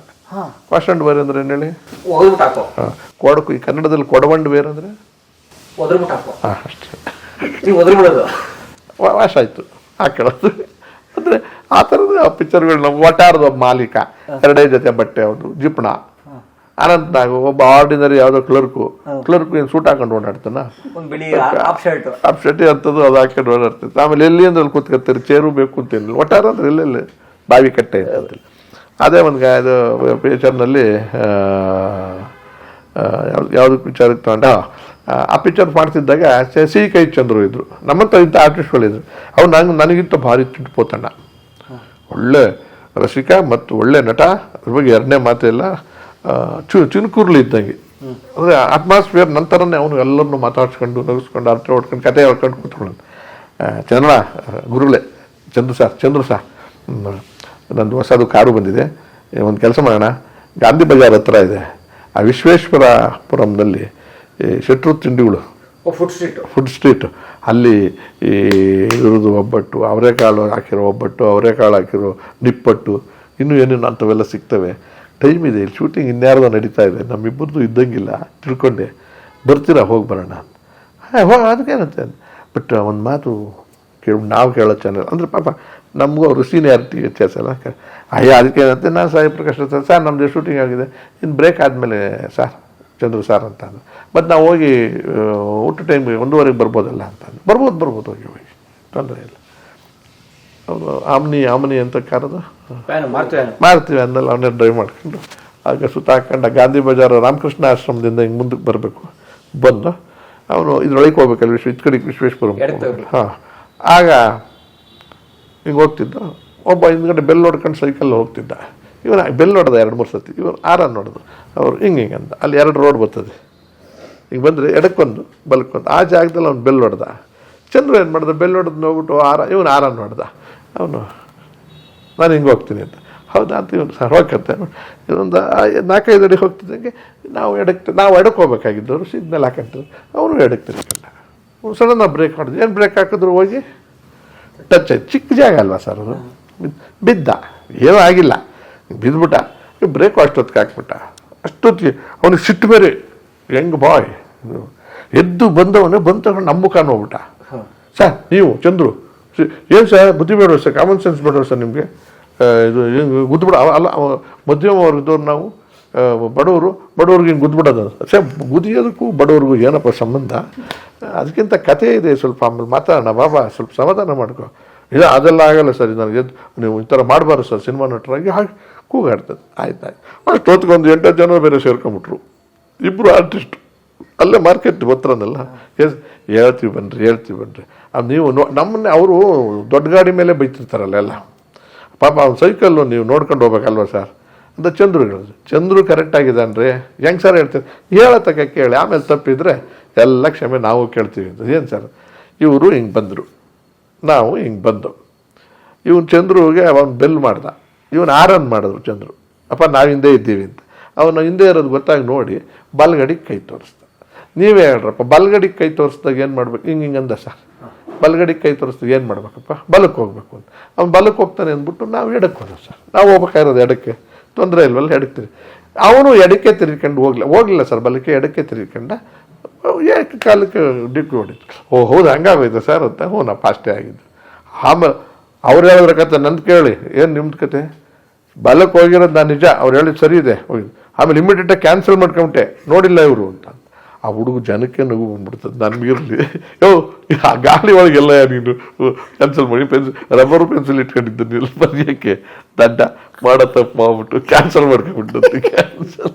ವಾಶ್ ಅಂಡ್ ವೇರ್ ಅಂದ್ರೆ ಏನು ಹೇಳಿ? ಕೊಡಕು ಈ ಕನ್ನಡದಲ್ಲಿ ಕೊಡವಂಡ್ ವೇರ್ ಅಂದ್ರೆ? ಹಾಂ ಅಷ್ಟೇ. ವಾ- ವಾಶ್ ಆಯ್ತು. ಹಾಕೊಳ್ಳೋದು. ಅಂದರೆ ಆ ಥರದ ಆ ಪಿಕ್ಚರ್ಗಳು ನಮ್ಮ ವಟಾರದ ಒಬ್ಬ ಮಾಲೀಕ ಎರಡೇ ಜೊತೆ ಬಟ್ಟೆ ಅವನು ಜಿಪ್ಣ ಅನಂತ್ ನಾಗು ಒಬ್ಬ ಆರ್ಡಿನರಿ ಯಾವ್ದೋ ಕ್ಲರ್ಕು ಕ್ಲರ್ಕ್ ಏನು ಸೂಟ್ ಹಾಕೊಂಡು ಓಡಾಡ್ತಾನ? ಆಫ್ ಶರ್ಟ್ ಅಂತದ್ದು ಅದು ಹಾಕೊಂಡು ಓಡಾಡ್ತೈತೆ. ಆಮೇಲೆ ಎಲ್ಲಿ ಅಂದ್ರೆ ಅಲ್ಲಿ ಕೂತ್ಕೊತಾರೆ ಚೇರು ಬೇಕು ಅಂತ ಇಲ್ಲ ಒಟ್ಟಾರ ಅಂದ್ರೆ ಎಲ್ಲೆಲ್ಲಿ ಬಾವಿ ಕಟ್ಟೆ ಅದೇ ಒಂದು ಇದು ಪಿಕ್ಚರ್ನಲ್ಲಿ ಯಾವ್ದು ಪಿಕ್ಚರ್ ತಗೊಂಡ ಆ ಪಿಕ್ಚರ್ ಮಾಡ್ತಿದ್ದಾಗ ಸ- ಕೈ ಚಂದ್ರು ಇದ್ರು. ನಮ್ಮಂತ ಇಂಥ ಆರ್ಟಿಸ್ಟ್ಗಳಿದ್ರು ಅವ್ರು ನಂಗೆ ನನಗಿಂತ ಭಾರಿ ಪೋತಣ್ಣ ಒಳ್ಳೆ ರಸಿಕ ಮತ್ತು ಒಳ್ಳೆ ನಟ. ಅದ್ರ ಬಗ್ಗೆ ಎರಡನೇ ಮಾತಿಲ್ಲ ಚು ಚುನುಕುರ್ಲಿ ಇದ್ದಂಗೆ ಅಂದರೆ ಅಟ್ಮಾಸ್ಫಿಯರ್ ನಂತರನೇ ಅವನು ಎಲ್ಲರನ್ನು ಮಾತಾಡ್ಸ್ಕೊಂಡು ನಗಿಸ್ಕೊಂಡು ಅರ್ಥ ಹೊಡ್ಕೊಂಡು ಕತೆ ಹೊಡ್ಕೊಂಡು ಕೂತ್ಕೊಳ್ಳೋದು ಚಂದ್ರ ಗುರುಗಳೇ ಚಂದ್ರು ಸರ್ ಚಂದ್ರು ಸರ್. ನಂದು ಹೊಸದು ಕಾರು ಬಂದಿದೆ. ಒಂದು ಕೆಲಸ ಮಾಡೋಣ. ಗಾಂಧಿ ಬಜಾರ್ ಹತ್ರ ಇದೆ. ಆ ವಿಶ್ವೇಶ್ವರಪುರಂನಲ್ಲಿ ಈ ಶೆಟ್ರು ತಿಂಡಿಗಳು. ಫುಡ್ ಸ್ಟ್ರೀಟ್ ಫುಡ್ ಸ್ಟ್ರೀಟ್ ಅಲ್ಲಿ ಈ ಇರೋದು ಒಬ್ಬಟ್ಟು ಅವರೆಕಾಳು ಹಾಕಿರೋ ಒಬ್ಬಟ್ಟು ಅವರೆಕಾಳು ಹಾಕಿರೋ ನಿಪ್ಪಟ್ಟು ಇನ್ನೂ ಏನೇನು ಅಂಥವೆಲ್ಲ ಸಿಗ್ತವೆ. ಟೈಮ್ ಇದೆ, ಇಲ್ಲಿ ಶೂಟಿಂಗ್ ಇನ್ಯಾರ್ದೋ ನಡೀತಾ ಇದೆ. ನಮ್ಮಿಬ್ಬರದು ಇದ್ದಂಗಿಲ್ಲ. ತಿಳ್ಕೊಂಡೆ. ಬರ್ತೀರಾ? ಹೋಗಿ ಬರೋಣ ಹಾಂ, ಹೋ ಅದಕ್ಕೇನಂತೆ ಬಟ್ ಒಂದು ಮಾತು ಕೇಳಿ, ನಾವು ಕೇಳೋ ಚಾನಲ್ ಅಂದರೆ ಪಾಪ ನಮಗೂ ಅವರು ಸೀನಿಯಾರಿಟಿ ವ್ಯತ್ಯಾಸ ಅಲ್ಲ. ಅಯ್ಯ ಅದಕ್ಕೇನಂತೆ ನಾನು ಸಾಯಿ ಪ್ರಕಾಶ್ ಸರ್ ನಮ್ಮದು ಶೂಟಿಂಗ್ ಆಗಿದೆ. ಇನ್ನು ಬ್ರೇಕ್ ಆದಮೇಲೆ ಸರ್, ಚಂದ್ರು ಸರ್ ಅಂತ ಅಂದ್ರೆ ಮತ್ತು ನಾವು ಹೋಗಿ ಊಟ ಟೈಮ್ಗೆ ಒಂದೂವರೆಗೆ ಬರ್ಬೋದಲ್ಲ ಅಂತಂದು. ಬರ್ಬೋದು ಬರ್ಬೋದು, ಹೋಗಿ ಹೋಗಿ. ತೊಂದರೆ ಇಲ್ಲ. ಅವರು ಆಮ್ನಿ ಆಮ್ನಿ ಅಂತ ಕರೆದು? ಮಾರ್ತೀವಿ ಅಂದಲ್ಲ ಅವನೇ ಡ್ರೈವ್ ಮಾಡ್ಕೊಂಡು. ಆಗ ಸುತ್ತ ಹಾಕೊಂಡ ಗಾಂಧಿ ಬಜಾರ್ ರಾಮಕೃಷ್ಣ ಆಶ್ರಮದಿಂದ ಹಿಂಗೆ ಮುಂದಕ್ಕೆ ಬರಬೇಕು. ಬಂದು ಅವನು ಇದ್ರೊಳಗೆ ಹೋಗ್ಬೇಕಲ್ಲ ವಿಶ್ವ ಇತ್ ಕಡೆಗೆ ವಿಶ್ವೇಶ್ವರ ಹಾಂ. ಆಗ ಹಿಂಗೆ ಹೋಗ್ತಿದ್ದ. ಒಬ್ಬ ಹಿಂದ್ಗಡೆ ಬೆಲ್ ನೋಡ್ಕೊಂಡು ಸೈಕಲ್ ಹೋಗ್ತಿದ್ದ. ಇವನು ಬೆಲ್ ಹೊಡೆದ ಎರಡು ಮೂರು ಸತಿ ಇವನು ಆರನ್ ಹೊಡೆದು ಅವ್ರು ಹಿಂಗೆ ಹಿಂಗೆ ಅಂತ. ಅಲ್ಲಿ ಎರಡು ರೋಡ್ ಬರ್ತದೆ. ಈಗ ಬಂದರೆ ಎಡಕ್ಕೊಂದು ಬಲಕ್ಕೊಂದು ಆ ಜಾಗದಲ್ಲಿ ಅವ್ನು ಬೆಲ್ ಹೊಡೆದ. ಚಂದ್ರ ಏನು ಮಾಡ್ದೆ? ಬೆಲ್ ಹೊಡೆದು ನೋಡ್ಬಿಟ್ಟು ಆರ ಇವನು ಆರನ್ ಹೊಡೆದ ಅವನು ನಾನು ಹಿಂಗೆ ಹೋಗ್ತೀನಿ ಅಂತ. ಹೌದಾ ಅಂತ ಇವನು ಸರ್ ಹೋಗತ್ತೆ ಇನ್ನೊಂದು ನಾಲ್ಕೈದು ಅಡಿ ಹೋಗ್ತಿದ್ದಂಗೆ ನಾವು ಎಡಕ್ಕೆ ನಾವು ಎಡಕ್ಕೆ ಹೋಗ್ಬೇಕಾಗಿದ್ದವರು ಸಿಗ್ನಲ್ ಹಾಕಂತ. ಅವನು ಎಡಕ್ಕೆ ತಿರ್ಕೊಂಡ ಸಡನ್ ನಾವು ಬ್ರೇಕ್ ಮಾಡಿದ್ವಿ ಏನು ಬ್ರೇಕ್ ಹಾಕಿದ್ರು ಹೋಗಿ? ಟಚ್ ಆಯ್ತು. ಚಿಕ್ಕ ಜಾಗ ಅಲ್ವಾ ಸರ್ ಅದು? ಬಿದ್ದ. ಏನೂ ಆಗಿಲ್ಲ. ಬಿದ್ದುಬಿಟ್ಟ ಬ್ರೇಕು ಅಷ್ಟೊತ್ತಿಗೆ ಹಾಕ್ಬಿಟ್ಟ. ಅಷ್ಟೊತ್ತಿಗೆ ಅವನಿಗೆ ಸಿಟ್ಟು ಬೇರೆ. ಹೆಂಗ್ ಬಾಯ್. ಎದ್ದು ಬಂದವನೇ ಬಂದು ತಗೊಂಡು ನಮ್ಮ ಮುಖ ನೋಡ್ಬಿಟ್ಟ. ಸರ್ ನೀವು ಚಂದ್ರು ಏನು ಸರ್, ಬುದ್ಧಿ ಸರ್ ಕಾಮನ್ ಸೆನ್ಸ್ ಬೇಡ ಸರ್ ನಿಮಗೆ? ಇದು ಗುದ್ದು ಬಿಡ ಅಲ್ಲ ಮಧ್ಯಮ ವರ್ಗದವ್ರು ನಾವು ಬಡವರು, ಬಡವ್ರಿಗೆ ಹಿಂಗೆ ಗುದ್ದುಬಿಡೋದು ಸರ್ ಗುದಿಯೋದಕ್ಕೂ ಬಡವ್ರಿಗೂ ಏನಪ್ಪ ಸಂಬಂಧ? ಅದಕ್ಕಿಂತ ಕತೆ ಇದೆ ಸ್ವಲ್ಪ ಆಮೇಲೆ ಮಾತಾಡೋಣ ಬಾಬಾ ಸ್ವಲ್ಪ ಸಮಾಧಾನ ಮಾಡ್ಕೊ. ಇಲ್ಲ, ಅದೆಲ್ಲ ಆಗಲ್ಲ ಸರ್ ನನಗೆ ನೀವು ಈ ಥರ ಮಾಡಬಾರ್ದು ಸರ್, ಸಿನಿಮಾ ನಟರಾಗಿ ಹಾಗೆ ಕೂಗಾಡ್ತದೆ. ಆಯ್ತು ಆಯ್ತು. ಅಷ್ಟು ಹೊತ್ಕೊಂದು ಎಂಟತ್ತು ಜನ ಬೇರೆ ಸೇರ್ಕೊಂಬಿಟ್ರು. ಇಬ್ಬರು ಆರ್ಟಿಸ್ಟ್ ಅಲ್ಲೇ ಮಾರ್ಕೆಟ್ ಗೊತ್ತರನಲ್ಲ ಎಸ್ ಹೇಳ್ತೀವಿ ಬನ್ನಿರಿ ಹೇಳ್ತೀವಿ ಬನ್ರಿ. ಅದು ನೀವು ನೋ ನಮ್ಮನ್ನೇ ಅವರು ದೊಡ್ಡ ಗಾಡಿ ಮೇಲೆ ಬೈತಿರ್ತಾರಲ್ಲ ಎಲ್ಲ. ಪಾಪ ಅವ್ನ ಸೈಕಲ್ಲು ನೀವು ನೋಡ್ಕೊಂಡು ಹೋಗ್ಬೇಕಲ್ವ ಸರ್ ಅಂತ ಚಂದ್ರು ಹೇಳಿದ್ರು ಚಂದ್ರು ಕರೆಕ್ಟ್ ಆಗಿದ್ದಾನ್ರಿ ಹೆಂಗೆ ಸರ್ ಹೇಳ್ತೀರಿ? ಹೇಳತಕ್ಕ ಕೇಳಿ, ಆಮೇಲೆ ತಪ್ಪಿದ್ರೆ ಎಲ್ಲ ಕ್ಷಮೆ ನಾವು ಕೇಳ್ತೀವಿ ಅಂತ. ಏನು ಸರ್ ಇವರು ಹಿಂಗೆ ಬಂದರು. ನಾವು ಹಿಂಗೆ ಬಂದು. ಇವನು ಚಂದ್ರುಗೆ ಅವನು ಬೆಲ್ ಮಾಡ್ದ. ಇವನು ಆರನ್ ಮಾಡಿದ್ರು ಚಂದ್ರು. ಅಪ್ಪ, ನಾವು ಹಿಂದೆ ಇದ್ದೀವಿ ಅಂತ. ಅವನು ಹಿಂದೆ ಇರೋದು ಗೊತ್ತಾಗಿ ನೋಡಿ ಬಲ್ಗಡಿಗೆ ಕೈ ತೋರಿಸ್ದ. ನೀವೇ ಹೇಳ್ರಪ್ಪ, ಬಲ್ಗಡಿಗೆ ಕೈ ತೋರಿಸ್ದಾಗ ಏನು ಮಾಡ್ಬೇಕು? ಹಿಂಗೆ ಹಿಂಗೆ ಅಂದ ಸರ್ ಬಲ್ಗಡಿಗೆ ಕೈ ತೋರಿಸ್ತೀವಿ, ಏನು ಮಾಡ್ಬೇಕಪ್ಪ? ಬಲಕ್ಕೆ ಹೋಗ್ಬೇಕು ಅಂತ. ಅವ್ನು ಬಲಕ್ಕೆ ಹೋಗ್ತಾನೆ ಅಂದ್ಬಿಟ್ಟು ನಾವು ಎಡಕ್ಕೆ ಹೋದ ಸರ್. ನಾವು ಹೋಗ್ಬೇಕಾಗಿರೋದು ಎಡಕ್ಕೆ? ತೊಂದರೆ ಇಲ್ವಲ್ಲ ಎಡಕ್ಕೆ ತಿರುಗಿ ಅವನು ಎಡಕ್ಕೆ ತಿರ್ಕೊಂಡು ಹೋಗ್ಲಿಲ್ಲ ಹೋಗ್ಲಿಲ್ಲ ಸರ್, ಬಲಕ್ಕೆ ಎಡಕ್ಕೆ ತಿರ್ಕೊಂಡ ಏಕೆ ಕಾಲಕ್ಕೆ ಡಿಕ್ಕಿ ಹೊಡಿತು ಓ, ಹೌದು, ಹಂಗಾಗೋಯ್ತು ಸರ್ ಅಂತ. ಹ್ಞೂ, ನಾ ಫಾಸ್ಟೇ ಆಗಿದ್ದು. ಆಮೇಲೆ ಅವ್ರು ಹೇಳಿದ್ರ ಕತೆ ನಂದು ಕೇಳಿ. ಏನು ನಿಮ್ದು ಕತೆ ಬಲಕ್ಕೆ ಹೋಗಿರೋದು ನಾನು ನಿಜ. ಅವ್ರು ಹೇಳಿದ್ದು ಸರಿ ಇದೆ. ಹೋಗಿದ್ದು ಆಮೇಲೆ ಇಮಿಡಿಯೇಟಾಗಿ ಕ್ಯಾನ್ಸಲ್ ಮಾಡ್ಕೊಂಬಿಟ್ಟೆ. ನೋಡಿಲ್ಲ ಇವರು ಅಂತ. ಆ ಹುಡುಗ ಜನಕ್ಕೆ ನಗು ಬಂದ್ಬಿಡ್ತದೆ. ನನಗಿರಲಿ ಯೋ ಆ ಗಾಳಿ ಒಳಗೆಲ್ಲ ನೀನು ಕ್ಯಾನ್ಸಲ್ ಮಾಡಿ ಪೆನ್ಸಿಲ್ ರಬ್ಬರ್ ಪೆನ್ಸಿಲ್ ಇಟ್ಕೊಂಡಿದ್ದೆ ನೀನು ಬರೆಯೋಕ್ಕೆ ದಡ್ಡ ಮಾಡೋ ತಪ್ಪು ಮಾಡ್ಬಿಟ್ಟು ಕ್ಯಾನ್ಸಲ್ ಮಾಡ್ಕೊಂಡ್ಬಿಟ್ಟು ಕ್ಯಾನ್ಸಲ್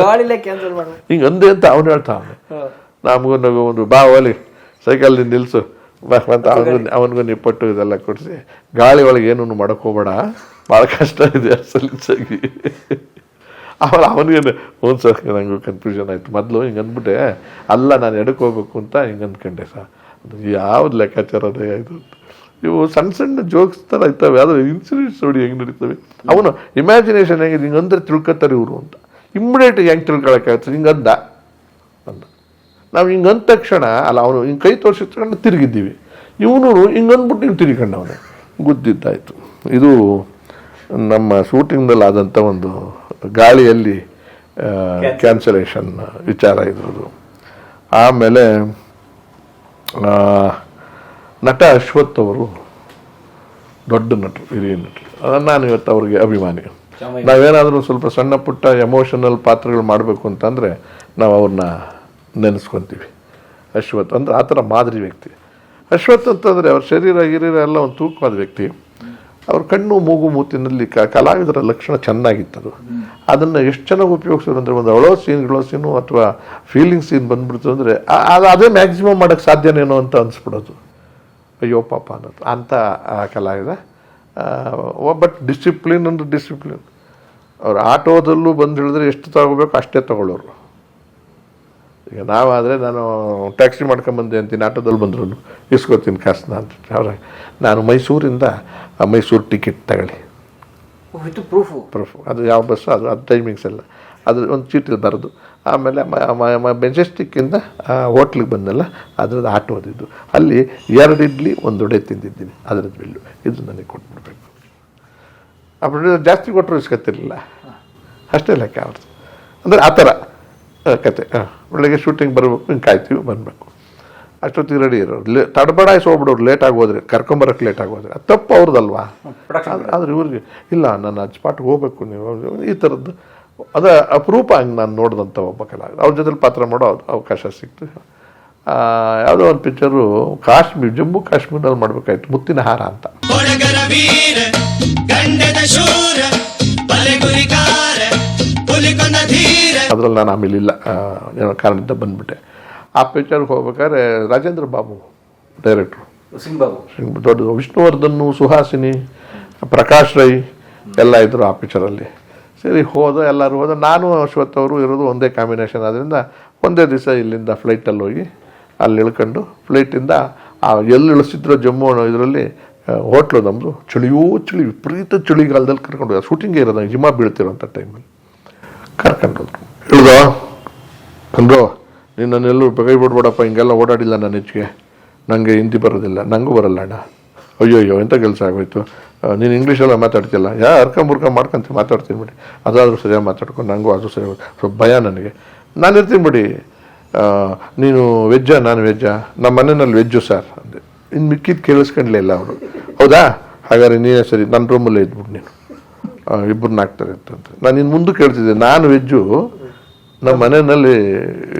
ಗಾಳಿಲೇ ಕ್ಯಾನ್ಸಲ್ ಮಾಡಿ. ಹಿಂಗೆ ಅಂದೆ ಅಂತ ಅವನು ಹೇಳ್ತಾ ಅವನು ನಮಗೂ ನಗು ಒಂದು ಬಾ ಒಲಿ ಸೈಕಲ್ ನಿಲ್ಲಿಸು ಬಾ ಅಂತ ಅವನಿಗೂ ಅವನಿಗೂ ನಿಪ್ಪಟ್ಟು ಇದೆಲ್ಲ ಕೊಡಿಸಿ. ಗಾಳಿ ಒಳಗೆ ಏನೂ ಮಾಡಕ್ ಹೋಗ್ಬೇಡ. ಭಾಳ ಕಷ್ಟ ಇದೆ ಸಲೀಸಾಗಿ ಆಮೇಲೆ ಅವನಿಗೆ ಹ್ಞೂ ಸರ್ ಕನ್ಫ್ಯೂಷನ್ ಆಯಿತು. ಮೊದಲು ಹಿಂಗೆ ಅಂದ್ಬಿಟ್ಟೆ, ಅಲ್ಲ, ನಾನು ಎಡಕ್ಕೆ ಹೋಗ್ಬೇಕು ಅಂತ ಹಿಂಗೆ ಅಂದ್ಕೊಂಡೆ ಸರ್ ಅದು ಯಾವ್ದು ಲೆಕ್ಕಾಚಾರನೇ ಅಂತ. ಇವು ಸಣ್ಣ ಸಣ್ಣ ಜೋಕ್ಸ್ ಥರ ಇರ್ತವೆ, ಆದರೆ ಇನ್ಸಿಡೆಂಟ್ಸ್ ನೋಡಿ ಹೆಂಗೆ ನಡೀತವೆ. ಅವನು ಇಮ್ಯಾಜಿನೇಷನ್ ಹೆಂಗಿದೆ ಹಿಂಗೆ ಅಂದ್ರೆ ತಿಳ್ಕೊತಾರೆ ಇವರು ಅಂತ. ಇಮ್ಮಿಡಿಯೇಟ್ ಹೆಂಗೆ ತಿಳ್ಕೊಳಕ್ಕಾಗುತ್ತೆ? ಹಿಂಗೆ ಅಂದ. ಅಂದ. ನಾವು ಹಿಂಗೆ ಅಂದ ತಕ್ಷಣ, ಅಲ್ಲ, ಅವನು ಹಿಂಗೆ ಕೈ ತೋರಿಸಿದ ತಕ್ಷಣ ತಿರುಗಿದ್ದೀವಿ. ಇವನು ಹಿಂಗೆ ಅಂದ್ಬಿಟ್ಟು ನೀವು ತಿರುಗಿಕೊಂಡವನು. ಗುದ್ದಿದ್ದಾಯಿತು. ಇದು ನಮ್ಮ ಶೂಟಿಂಗ್ದಲ್ಲಿ ಆದಂಥ ಒಂದು ಗಾಳಿಯಲ್ಲಿ ಕ್ಯಾನ್ಸಲೇಷನ್ ವಿಚಾರ ಇರೋದು ಆಮೇಲೆ ನಟ ಅಶ್ವಥ್ ಅವರು ದೊಡ್ಡ ನಟರು ಹಿರಿಯ ನಟರು. ಅದನ್ನು ನಾನು ಇವತ್ತು ಅವ್ರಿಗೆ ಅಭಿಮಾನಿ. ನಾವೇನಾದರೂ ಸ್ವಲ್ಪ ಸಣ್ಣ ಪುಟ್ಟ ಎಮೋಷನಲ್ ಪಾತ್ರಗಳು ಮಾಡಬೇಕು ಅಂತಂದರೆ ನಾವು ಅವ್ರನ್ನ ನೆನೆಸ್ಕೊತೀವಿ. ಅಶ್ವಥ್ ಅಂದರೆ ಆ ಥರ ಮಾದರಿ ವ್ಯಕ್ತಿ. ಅಶ್ವಥ್ ಅಂತಂದರೆ ಅವ್ರ ಶರೀರ ಗಿರೀರ ಎಲ್ಲ ಒಂದು ತೂಕವಾದ ವ್ಯಕ್ತಿ. ಅವ್ರ ಕಣ್ಣು ಮೂಗು ಮೂತಿನಲ್ಲಿ ಕಲಾವಿದರ ಲಕ್ಷಣ ಚೆನ್ನಾಗಿತ್ತದು. ಅದನ್ನು ಎಷ್ಟು ಚೆನ್ನಾಗಿ ಉಪಯೋಗಿಸಿದ್ರು ಅಂದರೆ ಒಂದು ಅಳೋ ಸೀನ್ ಗಳೋ ಸೀನು ಅಥವಾ ಫೀಲಿಂಗ್ ಸೀನ್ ಬಂದ್ಬಿಡ್ತು ಅಂದರೆ ಅದು ಅದೇ ಮ್ಯಾಕ್ಸಿಮಮ್ ಮಾಡೋಕ್ಕೆ ಸಾಧ್ಯನೇನೋ ಅಂತ ಅನಿಸ್ಬಿಡೋದು. ಅಯ್ಯೋ ಪಾಪ ಅನ್ನೋದು. ಅಂಥ ಕಲಾವಿದ ಬಟ್ ಡಿಸಿಪ್ಲಿನ್ ಅಂದ್ರೆ ಡಿಸಿಪ್ಲಿನ್ ಅವ್ರು ಆಟೋದಲ್ಲೂ ಬಂದು ಹೇಳಿದ್ರೆ ಎಷ್ಟು ತಗೋಬೇಕು ಅಷ್ಟೇ ತಗೊಳ್ಳೋರು. ಈಗ ನಾವಾದರೆ ನಾನು ಟ್ಯಾಕ್ಸಿ ಮಾಡ್ಕೊಂಬಂದೆ ಅಂತೀನಿ ಆಟೋದಲ್ಲಿ ಬಂದ್ರು ಇಸ್ಕೊತೀನಿ ಕಾಸನ್ನ ಅಂತ. ಅವ್ರ ನಾನು ಮೈಸೂರಿಂದ ಆ ಮೈಸೂರು ಟಿಕೆಟ್ ತಗೊಳ್ಳಿ. ಪ್ರೂಫು ಪ್ರೂಫು ಅದು ಯಾವ ಬಸ್ಸು ಅದು ಅದು ಟೈಮಿಂಗ್ಸ್ ಎಲ್ಲ. ಅದು ಒಂದು ಚೀಟಿಲಿ ಬರೋದು. ಆಮೇಲೆ ಮೆಜೆಸ್ಟಿಕ್ಕಿಂದ ಹೋಟ್ಲಿಗೆ ಬಂದಲ್ಲ ಅದ್ರದ್ದು ಆಟೋ ಓದಿದ್ದು ಅಲ್ಲಿ ಎರಡು ಇಡ್ಲಿ ಒಂದು ಒಡೆ ತಿಂದಿದ್ದೀನಿ ಅದ್ರದ್ದು ಬಿಲ್ಲು. ಇದು ನನಗೆ ಕೊಟ್ಬಿಡ್ಬೇಕು. ಅಪ್ಪ ಜಾಸ್ತಿ ಕೊಟ್ಟರು ಇಸ್ಕೊತಿರ್ಲಿಲ್ಲ ಅಷ್ಟೇ ಲೆಕ್ಕ ಅವ್ರದ್ದು. ಅಂದರೆ ಆ ಥರ. ಕತೆ ಹಾಂ ಬೆಳಗ್ಗೆ ಶೂಟಿಂಗ್ ಬರಬೇಕು ಹಿಂಗೆ ಕಾಯ್ತೀವಿ ಬರಬೇಕು ಅಷ್ಟೊತ್ತಿಗೆ ರೆಡಿ ಇರೋರು. ಲೇ ತಡಬಡಾಯಿಸಿ ಹೋಗ್ಬಿಡೋರು ಲೇಟ್ ಆಗೋದ್ರೆ ಕರ್ಕೊಂಬರಕ್ಕೆ ಲೇಟ್ ಆಗೋದ್ರೆ. ಅದು ತಪ್ಪು ಅವ್ರದ್ದಲ್ವಾ ಆದರೆ ಆದ್ರೆ ಇವ್ರಿಗೆ ಇಲ್ಲ ನಾನು ಅಜ್ಪಾಟ್ಗೆ ಹೋಗ್ಬೇಕು ನೀವು. ಈ ಥರದ್ದು ಅದ ಅಪರೂಪ ಹಂಗೆ ನಾನು ನೋಡಿದಂಥ ಒಬ್ಬ ಕಲಾವಿದ. ಅವ್ರ ಜೊತೆಲಿ ಪಾತ್ರ ಮಾಡೋ ಅವ್- ಅವಕಾಶ ಸಿಕ್ತು. ಆ, ಯಾವುದೋ ಒಂದು ಪಿಕ್ಚರು ಕಾಶ್ಮೀರ್ ಜಮ್ಮು ಕಾಶ್ಮೀರದಲ್ಲಿ ಮಾಡಬೇಕಾಯ್ತು ಮುತ್ತಿನ ಹಾರ ಅಂತ. ಅದ್ರಲ್ಲಿ ನಾನು ಆಮೇಲೆ ಇಲ್ಲ. ಏನೋ ಕಾರಣದಿಂದ ಬಂದ್ಬಿಟ್ಟೆ. ಆ ಪಿಕ್ಚರ್ಗೆ ಹೋಗ್ಬೇಕಾದ್ರೆ ರಾಜೇಂದ್ರ ಬಾಬು ಡೈರೆಕ್ಟ್ರು ಸಿಂಗ್ ದೊಡ್ಡ ವಿಷ್ಣುವರ್ಧನ್ ಸುಹಾಸಿನಿ ಪ್ರಕಾಶ್ ರೈ ಎಲ್ಲ ಇದ್ದರು ಆ ಪಿಕ್ಚರಲ್ಲಿ ಸರಿ ಹೋದ ಎಲ್ಲರೂ ಹೋದ. ನಾನು ಅಶ್ವಥ್ ಅವರು ಇರೋದು ಒಂದೇ ಕಾಂಬಿನೇಷನ್ ಆದ್ದರಿಂದ ಒಂದೇ ದಿವಸ ಇಲ್ಲಿಂದ ಫ್ಲೈಟಲ್ಲಿ ಹೋಗಿ ಅಲ್ಲಿ ಇಳ್ಕೊಂಡು ಫ್ಲೈಟಿಂದ ಆ ಎಲ್ಲಿ ಇಳಿಸಿದ್ರು ಜಮ್ಮು ಅನ್ನೋ ಇದರಲ್ಲಿ ಹೋಟ್ಲು ನಮ್ಮದು ಚಳಿಯೂ ಚಳಿ ವಿಪರೀತ ಚಳಿಗಾಲದಲ್ಲಿ ಕರ್ಕೊಂಡು ಶೂಟಿಂಗೇ ಇರೋದು. ಹಿಮ ಬೀಳ್ತಿರೋಂಥ ಟೈಮಲ್ಲಿ ಕರ್ಕೊಂಡು ಇಳ್ದೋ ಅಂದ್ರು ನೀನು ನನ್ನೆಲ್ಲೂ ಕೈ ಬಿಡ್ಬೇಡಪ್ಪ ಹಿಂಗೆಲ್ಲ ಓಡಾಡಿಲ್ಲ ನನ್ನ ಹೆಚ್ಚಿಗೆ ನನಗೆ ಹಿಂದಿ ಬರೋದಿಲ್ಲ ನನಗೂ ಬರಲ್ಲ ಅಣ್ಣ. ಅಯ್ಯೋ ಅಯ್ಯೋ ಎಂಥ ಕೆಲಸ ಆಗೋಯ್ತು? ನೀನು ಇಂಗ್ಲೀಷೆಲ್ಲ ಮಾತಾಡ್ತಿಲ್ಲ ಯಾ ಅರ್ಕಂಬುರ್ಕ ಮಾಡ್ಕೊಂತ ಮಾತಾಡ್ತೀನಿ ಬಿಡಿ. ಅದಾದರೂ ಸರಿಯಾಗಿ ಮಾತಾಡ್ಕೊ ನನಗೂ ಅದು ಸರಿ ಸ್ವಲ್ಪ ಭಯ ನನಗೆ. ನಾನು ಇರ್ತೀನಿ ಬಿಡಿ. ನೀನು ವೆಜ್ಜಾ, ನಾನು ವೆಜ್ಜಾ? ನಮ್ಮ ಮನೆಯಲ್ಲಿ ವೆಜ್ಜು ಸರ್ ಅಂದೆ. ಇನ್ನು ಮಿಕ್ಕಿದ್ದು ಕೇಳಿಸ್ಕೊಂಡ್ಲೇ ಇಲ್ಲ ಅವರು. ಹೌದಾ? ಹಾಗಾದ್ರೆ ನೀನೇ ಸರಿ ನನ್ನ ರೂಮಲ್ಲೇ ಇದ್ಬಿಟ್ಟು ನೀನು. ಇಬ್ಬರನ್ನ ಹಾಕ್ತಾರೆ ಅಂತಂತ ನಾನು ಇನ್ನು ಮುಂದೆ ಹೇಳ್ತಿದ್ದೆ ನಾನು ವೆಜ್ಜು ನಮ್ಮ ಮನೆಯಲ್ಲಿ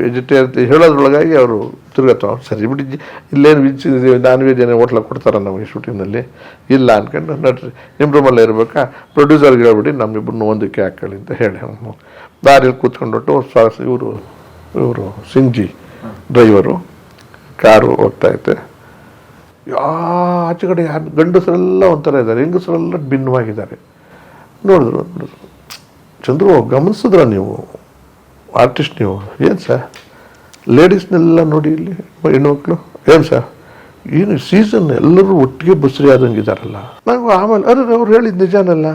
ವೆಜಿಟೇರಿಯನ್ ಹೇಳೋದ್ರೊಳಗಾಗಿ ಅವರು ತಿರುಗತ್ತ ಸರಿ ಜಿ- ಇಲ್ಲೇನು ವೆಜ್ ನಾನ್ ವೆಜ್ ಏನೇ ಹೋಟ್ಲಾಗ ಕೊಡ್ತಾರ ನಮಗೆ ಶೂಟಿಂಗ್ನಲ್ಲಿ ಇಲ್ಲ ಅನ್ಕೊಂಡು ನಡ್ರಿ. ನಿಮ್ಮ ರೂಮಲ್ಲೇ ಇರ್ಬೇಕಾ? ಪ್ರೊಡ್ಯೂಸರ್ಗೆ ಹೇಳ್ಬಿಡಿ ನಮ್ಮಿಬ್ಬರನ್ನ ಒಂದಕ್ಕೆ ಹಾಕೊಳ್ಳಿ ಅಂತ ಹೇಳಿ. ದಾರಿಯಲ್ಲಿ ಕೂತ್ಕೊಂಡ್ಬಿಟ್ಟು ಇವರು ಇವರು ಸಿಂಗ್ಜಿ ಡ್ರೈವರು ಕಾರು ಹೋಗ್ತಾ ಐತೆ ಯಾ, ಆಚೆ ಕಡೆ ಯಾರು, ಗಂಡಸರೆಲ್ಲ ಒಂಥರ ಇದ್ದಾರೆ, ಹೆಂಗಸರೆಲ್ಲ ಭಿನ್ನವಾಗಿದ್ದಾರೆ. ನೋಡಿದ್ರು ನೋಡಿದ್ರು. ಚಂದ್ರು, ಗಮನಿಸಿದ್ರ ನೀವು? ಆರ್ಟಿಸ್ಟ್ ನೀವು? ಏನು ಸರ್ ಲೇಡೀಸ್ನೆಲ್ಲ ನೋಡಿ ಇಲ್ಲಿ ಹೆಣ್ಮಕ್ಳು ಏನು ಸರ್ ಏನು ಸೀಸನ್ ಎಲ್ಲರೂ ಒಟ್ಟಿಗೆ ಬಸ್ರಿ ಆದಂಗೆ ಇದ್ದಾರಲ್ಲ ನಾವು ಆಮೇಲೆ, ಅರೆ, ಅವ್ರು ಹೇಳಿದ ನಿಜಾನಲ್ಲ.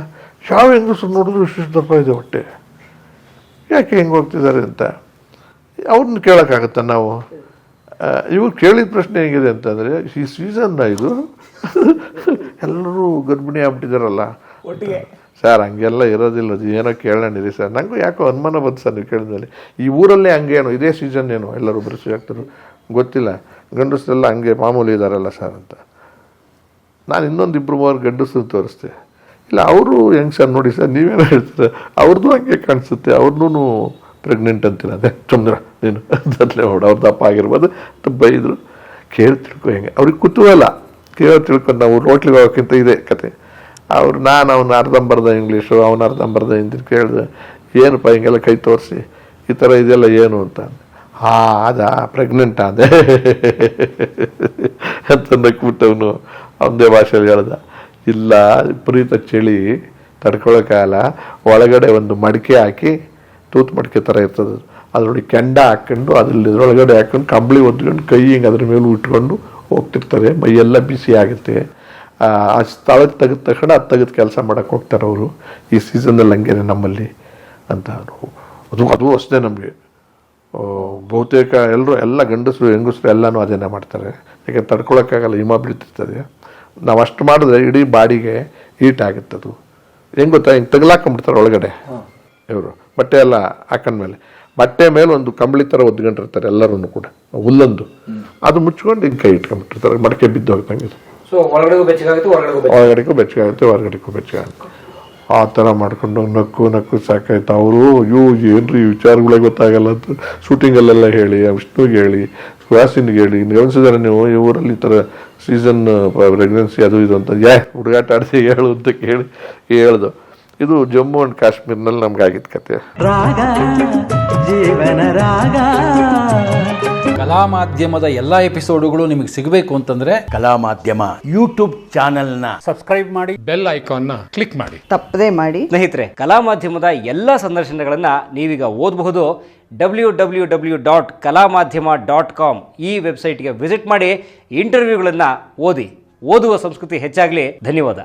ಯಾವ ಹೆಂಗಸರು ನೋಡಿದ್ರು ಇಷ್ಟು ದಪ್ಪ ಇದೆ ಹೊಟ್ಟೆ. ಯಾಕೆ ಹೆಂಗೆ ಹೋಗ್ತಿದ್ದಾರೆ ಅಂತ. ಅವ್ರನ್ನ ಕೇಳೋಕ್ಕಾಗತ್ತ ನಾವು? ಇವ್ರು ಕೇಳಿದ ಪ್ರಶ್ನೆ ಹೇಗಿದೆ ಅಂತಂದರೆ, ಈ ಸೀಸನ್ನ ಇದು *laughs* ಎಲ್ಲರೂ ಗರ್ಭಿಣಿ ಆಗ್ಬಿಟ್ಟಿದ್ದಾರಲ್ಲ ಒಟ್ಟಿಗೆ. ಸರ್, ಹಂಗೆಲ್ಲ ಇರೋದಿಲ್ಲ ಏನೋ ಕೇಳೋಣಿರಿ ಸರ್. ನನಗೂ ಯಾಕೋ ಅನುಮಾನ ಬಂತು ಸರ್ ನೀವು ಕೇಳಿದ್ಮೇಲೆ. ಈ ಊರಲ್ಲೇ ಹಂಗೇನು ಇದೇ ಸೀಸನ್ ಏನು? ಎಲ್ಲರೂ ಬರೆಸಿ ಆಗ್ತಾರೆ? ಗೊತ್ತಿಲ್ಲ. ಗಂಡಸರೆಲ್ಲ ಹಂಗೆ ಮಾಮೂಲಿ ಇದ್ದಾರಲ್ಲ ಸರ್ ಅಂತ. ನಾನು ಇನ್ನೊಂದು ಇಬ್ಬರು ಮೂವರು ಗಂಡಸರು ತೋರಿಸ್ತೆ ಇಲ್ಲ, ಅವರು ಹೆಂಗೆ ಸರ್ ನೋಡಿ ಸರ್, ನೀವೇನೋ ಹೇಳ್ತೀರ? ಅವ್ರದ್ದು ಹಂಗೆ ಕಾಣಿಸುತ್ತೆ, ಅವ್ರನ್ನೂ ಪ್ರೆಗ್ನೆಂಟ್ ಅಂತೀರ *laughs* ಅದೇ ಚಂದ್ರ ನೀನು. *laughs* ಅದಲ್ಲೇ ಹೊಡ ಅವ್ರದ್ದು ದಪ್ಪ ಆಗಿರ್ಬೋದು, ಬೈದರು. ಕೇಳಿ ತಿಳ್ಕೊ ಹೆಂಗೆ. ಅವ್ರಿಗೆ ಕುತೂಹಲ. ಕೇಳಿ ತಿಳ್ಕೊಂಡು ನಾವು ಹೋಟ್ಲಿಗೆ ಹೋಗೋಕ್ಕಿಂತ ಇದೆ ಕತೆ. ಅವ್ರು ನಾನು ಅವನ ಅರ್ಧಂಬರ್ಧ ಇಂಗ್ಲೀಷು, ಅವನ ಅರ್ಧಂಬರ್ಧ ಹಿಂದಿ ಕೇಳಿದೆ, ಏನಪ್ಪ ಹಿಂಗೆಲ್ಲ ಕೈ ತೋರಿಸಿ? ಈ ಥರ ಇದೆಲ್ಲ ಏನು? ಅಂತ ಹಾ, ಅದಾ ಪ್ರೆಗ್ನೆಂಟ್ ಆದೆ. ಅಂತ ನಕ್ಬಿಟ್ಟವನು ಅವನದೇ ಭಾಷೆಯಲ್ಲಿ ಹೇಳ್ದ. ಇಲ್ಲ, ವಿಪರೀತ ಚಳಿ ತಡ್ಕೊಳ್ಳೋಕ್ಕಾಗಲ್ಲ ಒಳಗಡೆ ಒಂದು ಮಡಿಕೆ ಹಾಕಿ, ತೂತು ಮಡಿಕೆ ಥರ ಇರ್ತದೆ ಅದರೊಳಗೆ ಕೆಂಡ ಹಾಕ್ಕೊಂಡು, ಅದ್ರಲ್ಲಿ ಇದರೊಳಗಡೆ ಹಾಕೊಂಡು ಕಂಬಳಿ ಒದ್ಕೊಂಡು ಕೈ ಹಿಂಗೆ ಅದ್ರ ಮೇಲೆ ಉಟ್ಕೊಂಡು ಹೋಗ್ತಿರ್ತಾರೆ ಮೈಯೆಲ್ಲ ಬಿಸಿ ಆಗುತ್ತೆ. ಆ ಸ್ಥಳಕ್ಕೆ ತೆಗೆದ ತಕ್ಷಣ ಅದು ತೆಗೆದು ಕೆಲಸ ಮಾಡೋಕ್ಕೆ ಹೋಗ್ತಾರೆ ಅವರು. ಈ ಸೀಸನ್ನಲ್ಲಿ ಹಂಗೇನೆ ನಮ್ಮಲ್ಲಿ ಅಂತ ಅದು ಅದು ಅಷ್ಟೇ ನಮಗೆ. ಬಹುತೇಕ ಎಲ್ಲರೂ ಎಲ್ಲ ಗಂಡಸರು ಹೆಂಗಸರು ಎಲ್ಲನೂ ಅದನ್ನೇ ಮಾಡ್ತಾರೆ. ಯಾಕೆ ತಡ್ಕೊಳಕ್ಕಾಗಲ್ಲ ಹಿಮ ಬೀಳ್ತಿರ್ತದೆ. ನಾವು ಅಷ್ಟು ಮಾಡಿದ್ರೆ ಇಡೀ ಬಾಡಿಗೆ ಹೀಟ್ ಆಗುತ್ತೆ ಅದು. ಹೆಂಗೆ ಗೊತ್ತಾ? ಹಿಂಗೆ ತಗಲಾಕೊಂಡ್ಬಿಡ್ತಾರೆ ಒಳಗಡೆ ಇವರು. ಬಟ್ಟೆ ಎಲ್ಲ ಹಾಕೊಂಡ್ಮೇಲೆ ಬಟ್ಟೆ ಮೇಲೆ ಒಂದು ಕಂಬಳಿ ಥರ ಒದ್ಕೊಂಡಿರ್ತಾರೆ ಎಲ್ಲರೂ ಕೂಡ. ಹುಲ್ಲೊಂದು ಅದು ಮುಚ್ಕೊಂಡು ಹಿಂಗೆ ಕೈ ಇಟ್ಕೊಂಡ್ಬಿಟ್ಟಿರ್ತಾರೆ ಮಡಕೆ ಬಿದ್ದು ಹೋಗ್ತಂಗೆ ಒಳಗಡೆಗೂ ಬೆಚ್ಚಗಾಗುತ್ತೆ, ಹೊರಗಡೆಗೂ ಬೆಚ್ಚಗಾಗುತ್ತೆ. ಆ ಥರ ಮಾಡ್ಕೊಂಡು ನಕ್ಕು ನಕ್ಕು ಸಾಕಾಯ್ತು. ಅವರು, ಅಯ್ಯೋ, ಏನ್ರಿ ವಿಚಾರಗಳೇ ಗೊತ್ತಾಗಲ್ಲ ಅಂತ ಶೂಟಿಂಗಲ್ಲೆಲ್ಲ ಹೇಳಿ ವಿಷ್ಣುಗೆ ಹೇಳಿ ವ್ಯಾಸಿನ್ಗೆ ಹೇಳಿ ಗಮನಿಸಿದಾರೆ ನೀವು, ಈ ಊರಲ್ಲಿ ಈ ಥರ ಸೀಸನ್ ಪ್ರೆಗ್ನೆನ್ಸಿ ಅದು ಇದು ಅಂತ. ಯಾ ಹುಡುಗಾಟ ಆಡಿಸಿ ಹೇಳು ಅಂತ ಕೇಳಿ ಹೇಳ್ದು ಇದು ಜಮ್ಮು ಅಂಡ್ ಕಾಶ್ಮೀರ್ನಲ್ಲಿ ನಮ್ಗೆ ಆಗಿದ್ದ ಕತೆ. ರಾಗ ಜೀವನ ರಾಗ. ಕಲಾ ಮಾಧ್ಯಮದ ಎಲ್ಲಾ ಎಪಿಸೋಡುಗಳು ನಿಮಗೆ ಸಿಗಬೇಕು ಅಂತಂದ್ರೆ ಕಲಾ ಮಾಧ್ಯಮ ಯೂಟ್ಯೂಬ್ ಮಾಡಿ ಬೆಲ್ ಐಕಾನ್ನ ಕ್ಲಿಕ್ ಮಾಡಿ. ತಪ್ಪದೇ ಮಾಡಿ. ಸ್ನೇಹಿತರೆ ಕಲಾ ಮಾಧ್ಯಮದ ಎಲ್ಲ ಸಂದರ್ಶನಗಳನ್ನು ನೀವೀಗ ಓದಬಹುದು. ಡಬ್ಲ್ಯೂ ಡಬ್ಲ್ಯೂ ಡಬ್ಲ್ಯೂ ಡಾಟ್ ಕಲಾ ಮಾಧ್ಯಮ ಡಾಟ್ ಕಾಮ್ ಈ ವೆಬ್ಸೈಟ್ಗೆ ವಿಸಿಟ್ ಮಾಡಿ ಇಂಟರ್ವ್ಯೂಗಳನ್ನು ಓದಿ. ಓದುವ ಸಂಸ್ಕೃತಿ ಹೆಚ್ಚಾಗಲಿ. ಧನ್ಯವಾದ.